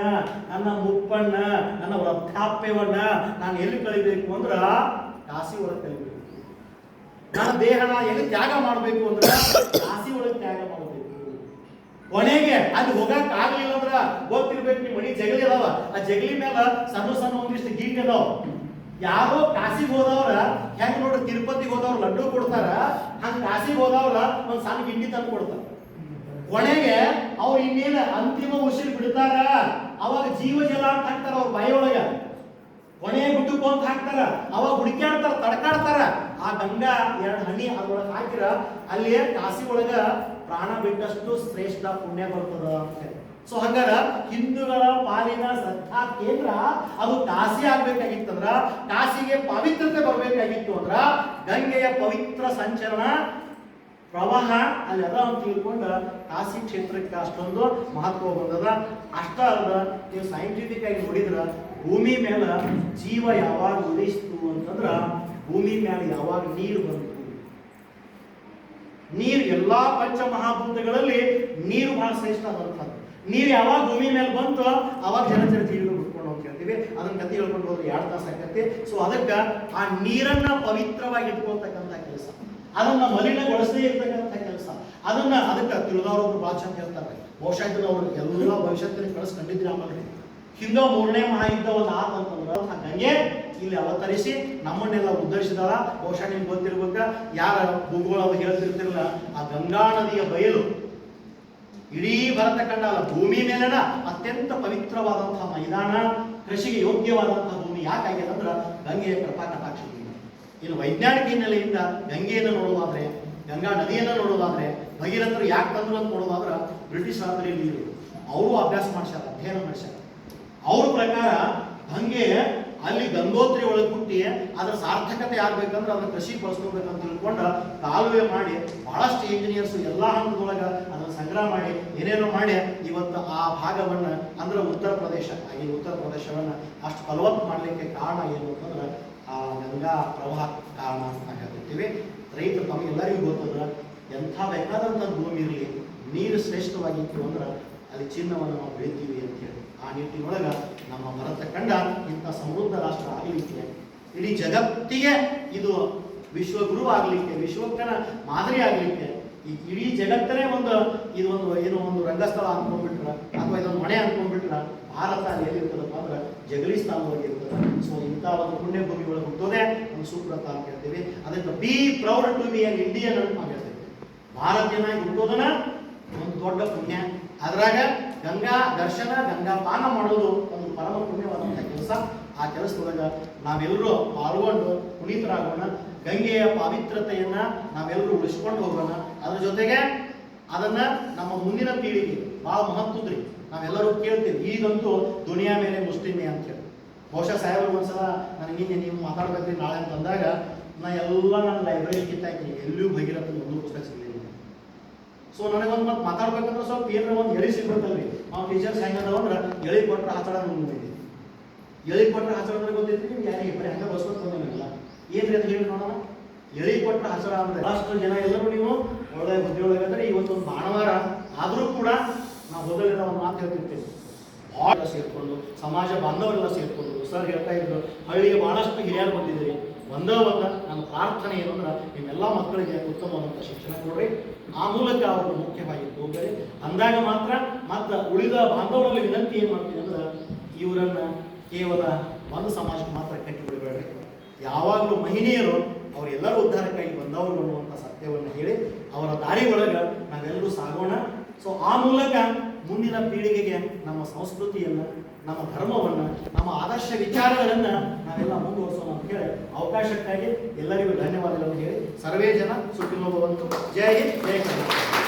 ನನ್ನ ಮುಪ್ಪಣ್ಣ ನನ್ನ ವೃದ್ಧಾಪ್ಯವನ್ನ ನಾನು ಎಲ್ಲಿ ಕಳಿಬೇಕು ಅಂದ್ರ ಕಾಸಿ ಒಳಗೆ ಕಳಿಬೇಕು. ನನ್ನ ದೇಹನ ಎಲ್ಲಿ ತ್ಯಾಗ ಮಾಡಬೇಕು ಅಂದ್ರೆ ತ್ಯಾಗ ಮಾಡಬೇಕು. ಕೊನೆಗೆ ಅಲ್ಲಿ ಹೋಗಕ್ ಆಗ್ಲಿಲ್ಲ ಅಂದ್ರ ಗೊತ್ತಿರ್ಬೇಕು ನಿಮ್ಮ ಮನಿ ಜಗಲಿ ಅದಾವ. ಆ ಜಗಲಿ ಮೇಲೆ ಸಣ್ಣ ಸಣ್ಣ ಒಂದಿಷ್ಟು ಗೀಟ್ ಅದಾವ ಯಾರೋ ಕಾಸಿಗೆ ಹೋದವ್ರ, ಹೆಂಗ್ ನೋಡ್ರಿ ತಿರುಪತಿಗೆ ಹೋದವ್ರ ಲಡ್ಡು ಕೊಡ್ತಾರ, ಹಂಗ ಕಾಸಿಗೆ ಹೋದವ್ರ ಒಂದ್ ಸಣ್ಣ ಗಿಂಡಿ ತಂದು ಕೊಡ್ತಾರ. ಕೊನೆಗೆ ಅವ್ರು ಇನ್ನೇನ ಅಂತಿಮ ಉಸಿರು ಬಿಡ್ತಾರ, ಅವಾಗ ಜೀವ ಜಲ ಅಂತ ಹಾಕ್ತಾರ ಅವ್ರ ಬಾಯಿಯೊಳಗ ಕೊನೆಯ ಕೊನೆ ಗುಡ್ಡಕ್ಕೆ ಅಂತ ಹಾಕ್ತಾರ, ಅವಾಗ ಹುಡುಕ್ಯಾಡ್ತಾರ, ತಡ್ಕಾಡ್ತಾರ. ಆ ಗಂಗಾ ಎರಡು ಹನಿ ಅದ್ರೊಳಗೆ ಹಾಕಿರ, ಅಲ್ಲಿ ಕಾಸಿ ಒಳಗ ಪ್ರಾಣ ಬಿಟ್ಟಷ್ಟು ಶ್ರೇಷ್ಠ ಪುಣ್ಯ ಬರ್ತದ ಅಂತ ಸೊ ಹಂಗಾರ ಹಿಂದೂಗಳ ಪಾಲಿನ ಶ್ರದ್ಧಾ ಕೇಂದ್ರ ಅದು ಕಾಶಿ ಆಗ್ಬೇಕಾಗಿತ್ತಂದ್ರ, ಕಾಶಿಗೆ ಪವಿತ್ರತೆ ಬರ್ಬೇಕಾಗಿತ್ತು ಅಂದ್ರ ಗಂಗೆಯ ಪವಿತ್ರ ಸಂಚಲನ ಪ್ರವಾಹ, ಅಲ್ಲಿ ಅದ ಅಂತ ತಿಳ್ಕೊಂಡು ಕಾಶಿ ಕ್ಷೇತ್ರಕ್ಕೆ ಅಷ್ಟೊಂದು ಮಹತ್ವ ಬಂದದ. ಅಷ್ಟ ಅಲ್ಲದ ನೀವು ಸೈಂಟಿಫಿಕ್ ಆಗಿ ನೋಡಿದ್ರ, ಭೂಮಿ ಮೇಲೆ ಜೀವ ಯಾವಾಗ ಉದಯಿಸ್ತು ಅಂತಂದ್ರ ಭೂಮಿ ಮೇಲೆ ಯಾವಾಗ ನೀರು ಬಂತು. ನೀರು ಎಲ್ಲಾ ಪಂಚಮಹಾಭೂತಗಳಲ್ಲಿ ನೀರು ಬಹಳ ಶ್ರೇಷ್ಠ ಆದಂಥದ್ದು ನೀರು ಯಾವಾಗ ಭೂಮಿ ಮೇಲೆ ಬಂತು, ಅವಾಗ ಜಲಚರ ಜೀವಿಗಳು ಹುಡ್ಕೊಂಡು ಅಂತ ಹೇಳ್ತೀವಿ ಅದನ್ನ ಕತೆ ಹೇಳ್ಕೊಂಡು ಹೋದ್ರೆ ಎರಡು ತಾಸು ಆಗತ್ತೆ ಸೊ ಅದಕ್ಕೆ ಆ ನೀರನ್ನ ಪವಿತ್ರವಾಗಿ ಇಟ್ಕೊಳ್ತಕ್ಕಂಥ ಕೆಲಸ. ಅದನ್ನ ಮಲಿನಗೊಳಿಸದೇ ಇರ್ತಕ್ಕಂಥ ಕೆಲಸ. ಅದನ್ನ ಅದಕ್ಕೆ ತಿಳಿದವರು ಭಾಳ ಚಂದ ಹೇಳ್ತಾರೆ. ಬಹುಶಃ ಇದನ್ನ ಅವರು ಎಲ್ಲ ಭವಿಷ್ಯತ್ತಿನ ಕಳಿಸ್ಕೊಂಡಿದ್ರೆ ಆಮೇಲೆ ಹಿಂದೆ ಮೂರನೇ ಮಹಾಯುದ್ಧ ಒಂದು ಆತ ಅಂತಂದ್ರೆ ಆ ಗಂಗೆ ಇಲ್ಲಿ ಅವತರಿಸಿ ನಮ್ಮನ್ನೆಲ್ಲ ಉದ್ದರಿಸಿದಾರ ಬಹುಶಃ ನಿಮ್ಗೆ ಗೊತ್ತಿರ್ಬೇಕ, ಯಾರ ಭೂಗೋಳ ಹೇಳ್ತಿರ್ತಿರಲ್ಲ, ಆ ಗಂಗಾ ನದಿಯ ಬಯಲು ಇಡೀ ಭರತ ಕಂಡ ಭೂಮಿ ಮೇಲೆನ ಅತ್ಯಂತ ಪವಿತ್ರವಾದಂತಹ ಮೈದಾನ, ಕೃಷಿಗೆ ಯೋಗ್ಯವಾದಂತಹ ಭೂಮಿ. ಯಾಕಾಗಿದೆ ಅಂದ್ರೆ ಗಂಗೆಯ ಕೃಪಾ ಕಟಾಕ್ಷದಿಂದ ಇನ್ನು ವೈಜ್ಞಾನಿಕ ಹಿನ್ನೆಲೆಯಿಂದ ಗಂಗೆಯನ್ನು ನೋಡೋದಾದ್ರೆ ಗಂಗಾ ನದಿಯನ್ನು ನೋಡೋದಾದ್ರೆ ಭಗೀರಥರು ಯಾಕೆ ತಂದ್ರು ಅಂತ ನೋಡೋದಾದ್ರೆ ಬ್ರಿಟಿಷ್ ರಾತ್ರಿಯಲ್ಲಿ ಅವರು ಅಭ್ಯಾಸ ಮಾಡಿಸ್ಯಾರ, ಅಧ್ಯಯನ ಮಾಡಿಸ್ಯಾರ. ಅವ್ರ ಪ್ರಕಾರ ಗಂಗೆ ಅಲ್ಲಿ ಗಂಗೋತ್ರಿ ಒಳಗೆ ಹುಟ್ಟಿ ಅದರ ಸಾರ್ಥಕತೆ ಆಗ್ಬೇಕಂದ್ರೆ ಅದನ್ನ ಕೃಷಿ ಬಳಸ್ಕೋಬೇಕಂತ ತಿಳ್ಕೊಂಡು ಕಾಲುವೆ ಮಾಡಿ ಬಹಳಷ್ಟು ಇಂಜಿನಿಯರ್ಸ್ ಎಲ್ಲಾ ಹಂತದೊಳಗ ಅದನ್ನ ಸಂಗ್ರಹ ಮಾಡಿ ಏನೇನೋ ಮಾಡಿ ಇವತ್ತು ಆ ಭಾಗವನ್ನ ಅಂದ್ರೆ ಉತ್ತರ ಪ್ರದೇಶ ಈ ಉತ್ತರ ಪ್ರದೇಶವನ್ನ ಅಷ್ಟು ಫಲವತ್ತು ಮಾಡಲಿಕ್ಕೆ ಕಾರಣ ಏನು ಅಂತಂದ್ರೆ ಆ ಗಂಗಾ ಪ್ರವಾಹ ಕಾರಣ ಅಂತ ಹೇಳ್ತಿರ್ತೀವಿ. ರೈತರು ತಮಗೆಲ್ಲರಿಗೂ ಗೊತ್ತದ ಎಂಥ ಬೇಕಾದಂಥ ಭೂಮಿ ಇರಲಿ, ನೀರು ಶ್ರೇಷ್ಠವಾಗಿತ್ತು ಅಂದ್ರೆ ಅಲ್ಲಿ ಚಿನ್ನವನ್ನು ನಾವು ಬೆಳಿತೀವಿ ಅಂತ ಹೇಳಿ. ಆ ನಿಟ್ಟಿನೊಳಗ ನಮ್ಮ ಭರತ ಕಂಡ ಇಂಥ ಸಮೃದ್ಧ ರಾಷ್ಟ್ರ ಆಗಲಿಕ್ಕೆ. ಇಡೀ ಜಗತ್ತಿಗೆ ಇದು ವಿಶ್ವಗುರು ಆಗಲಿಕ್ಕೆ, ವಿಶ್ವಕ್ಕನ ಮಾದರಿ ಆಗಲಿಕ್ಕೆ. ಈ ಇಡೀ ಜಗತ್ತನೇ ಒಂದು ಇದೊಂದು ಏನು ಒಂದು ರಂಗಸ್ಥಳ ಅನ್ಕೊಂಡ್ಬಿಟ್ರ, ಅಥವಾ ಇದೊಂದು ಮನೆ ಅನ್ಕೊಂಡ್ಬಿಟ್ರ, ಭಾರತ ಅಲ್ಲಿ ಎಲ್ಲಿರ್ತದಪ್ಪ ಅಂದ್ರೆ ಜಗಲಿ ಸ್ಥಾನವಾಗಿ ಇರ್ತದೆ. ಸೊ ಇಂಥ ಒಂದು ಪುಣ್ಯ ಭೂಮಿ ಒಳಗೆ ಹುಟ್ಟೋದೇ ಒಂದು ಸುಪ್ರತ ಅಂತ ಹೇಳ್ತೀವಿ. ಅದಕ್ಕೆ be proud to be an Indian ಅಂತ ನಾವು ಹೇಳ್ತೀವಿ. ಭಾರತೀಯನಾಗಿ ಹುಟ್ಟೋದನ್ನ ಒಂದು ದೊಡ್ಡ ಪುಣ್ಯ. ಅದ್ರಾಗ ಗಂಗಾ ದರ್ಶನ, ಗಂಗಾ ಪಾನ ಮಾಡೋದು ಒಂದು ಪರಮ ಪುಣ್ಯವಾದಂಥ ಕೆಲಸ. ಆ ಕೆಲಸದೊಳಗ ನಾವೆಲ್ಲರೂ ಪಾಲ್ಗೊಂಡು ಪುನೀತರಾಗೋಣ, ಗಂಗೆಯ ಪಾವಿತ್ರತೆಯನ್ನ ನಾವೆಲ್ಲರೂ ಉಳಿಸ್ಕೊಂಡು ಹೋಗೋಣ. ಅದ್ರ ಜೊತೆಗೆ ಅದನ್ನ ನಮ್ಮ ಮುಂದಿನ ಪೀಳಿಗೆ ಬಹಳ ಮಹತ್ವದ್ರಿ ನಾವೆಲ್ಲರೂ ಕೇಳ್ತೀವಿ, ಈಗಂತೂ ದುನಿಯಾ ಮೇಲೆ ಮುಸ್ಲಿಮೆ ಅಂತ ಹೇಳಿ. ಬಹುಶಃ ಸಾಹೇಬರು ಒಂದ್ಸಲ ನನಗೆ ನೀವು ಮಾತಾಡ್ಬೇಕ್ರಿ ನಾಳೆ ಅಂತ ಅಂದಾಗ, ನಾ ಎಲ್ಲ ನನ್ನ ಲೈಬ್ರರಿ ಕಿತ್ತಾಕಿ ಎಲ್ಲಿಯೂ ಭಗೀರಥ ಒಂದು ಪುಸ್ತಕ ಸಿಗಲಿಲ್ಲ. ಸೊ ನನಗೊಂದು ಮತ್ತೆ ಮಾತಾಡ್ಬೇಕಂದ್ರೆ ಸ್ವಲ್ಪ ಏನಾರ ಒಂದು ಎಳಿ ಸಿಗ್ಬೇಕಲ್ರಿ. ನಾವು ಟೀಚರ್ಸ್ ಹೆಂಗದವ ಅಂದ್ರೆ ಎಳಿ ಕೊಟ್ರೆ ಹಚ್ಚಡ ಮುಂದಿದೆ ಎಳಿ ಕೊಟ್ರೆ ಹಚ್ಚಡ ಅಂದ್ರೆ ಗೊತ್ತೈತಿ ನಿಮ್ಗೆ ಯಾರಿಗೆ ಬರೀ ಹಂಗೆ ಬಸ್ಕೊತ ಬಂದಿಲ್ಲ ಏನ್ರಿ ಅಂತ ಹೇಳಿ ನೋಡೋಣ. ಎಳಿ ಕೊಟ್ರೆ ಹಚ್ಚಡ ಅಂದ್ರೆ ಅಷ್ಟು ಜನ ಎಲ್ಲರೂ ನೀವು ಒಳ್ಳೆ ಬುದ್ಧಿ ಇವತ್ತು ಇವತ್ತೊಂದು ಭಾನುವಾರ ಆದರೂ ಕೂಡ ನಾವು ಮೊದಲಿನ ಒಂದು ಮಾತು ಹೇಳ್ತಿರ್ತೀವಿ. ಭಾಳ ಸೇರ್ಕೊಂಡು, ಸಮಾಜ ಬಾಂಧವರೆಲ್ಲ ಸೇರ್ಕೊಂಡು, ಸರ್ ಹೇಳ್ತಾ ಇದ್ರು, ಹಳ್ಳಿಗೆ ಬಹಳಷ್ಟು ಹಿರಿಯರು ಬಂದಿದ್ದೀರಿ ಒಂದೇ ಒಂದು ನನ್ನ ಪ್ರಾರ್ಥನೆ ಏನು ಅಂದ್ರೆ ನಿಮ್ಮೆಲ್ಲ ಮಕ್ಕಳಿಗೆ ಉತ್ತಮವಾದಂಥ ಶಿಕ್ಷಣ ಕೊಡ್ರಿ. ಆ ಮೂಲಕ ಅವರು ಮುಖ್ಯವಾಗಿ ಹೋಗ್ಬೇಕು ಅಂದಾಗ ಮಾತ್ರ ಮತ್ತು ಉಳಿದ ಬಾಂಧವರಲ್ಲಿ ವಿನಂತಿ ಏನು ಮಾಡ್ತೀನಿ ಅಂದ್ರೆ ಇವರನ್ನ ಕೇವಲ ಒಂದು ಸಮಾಜಕ್ಕೆ ಮಾತ್ರ ಕಟ್ಟಿ ಬಿಡಬೇಡ್ರಿ. ಯಾವಾಗಲೂ ಮಹಿಳೆಯರು ಅವರೆಲ್ಲರೂ ಉದ್ಧಾರಕ್ಕಾಗಿ ಬಂದವರು ಅನ್ನುವಂಥ ಸತ್ಯವನ್ನು ಹೇಳಿ ಅವರ ದಾರಿ ಒಳಗೆ ನಾವೆಲ್ಲರೂ ಸಾಗೋಣ. ಸೊ ಆ ಮೂಲಕ ಮುಂದಿನ ಪೀಳಿಗೆಗೆ ನಮ್ಮ ಸಂಸ್ಕೃತಿಯನ್ನು, ನಮ್ಮ ಧರ್ಮವನ್ನು, ನಮ್ಮ ಆದರ್ಶ ವಿಚಾರಗಳನ್ನು ನಾವೆಲ್ಲ ಮುಂದುವರಿಸೋಣ ಅಂತ ಹೇಳಿ ಅವಕಾಶಕ್ಕಾಗಿ ಎಲ್ಲರಿಗೂ ಧನ್ಯವಾದಗಳನ್ನು ಹೇಳಿ ಸರ್ವೇ ಜನ ಸುಖಿನೋ ಭವಂತು ಜೈ ಹಿಂದ್, ಜೈ ಕರ್ನಾಟಕ.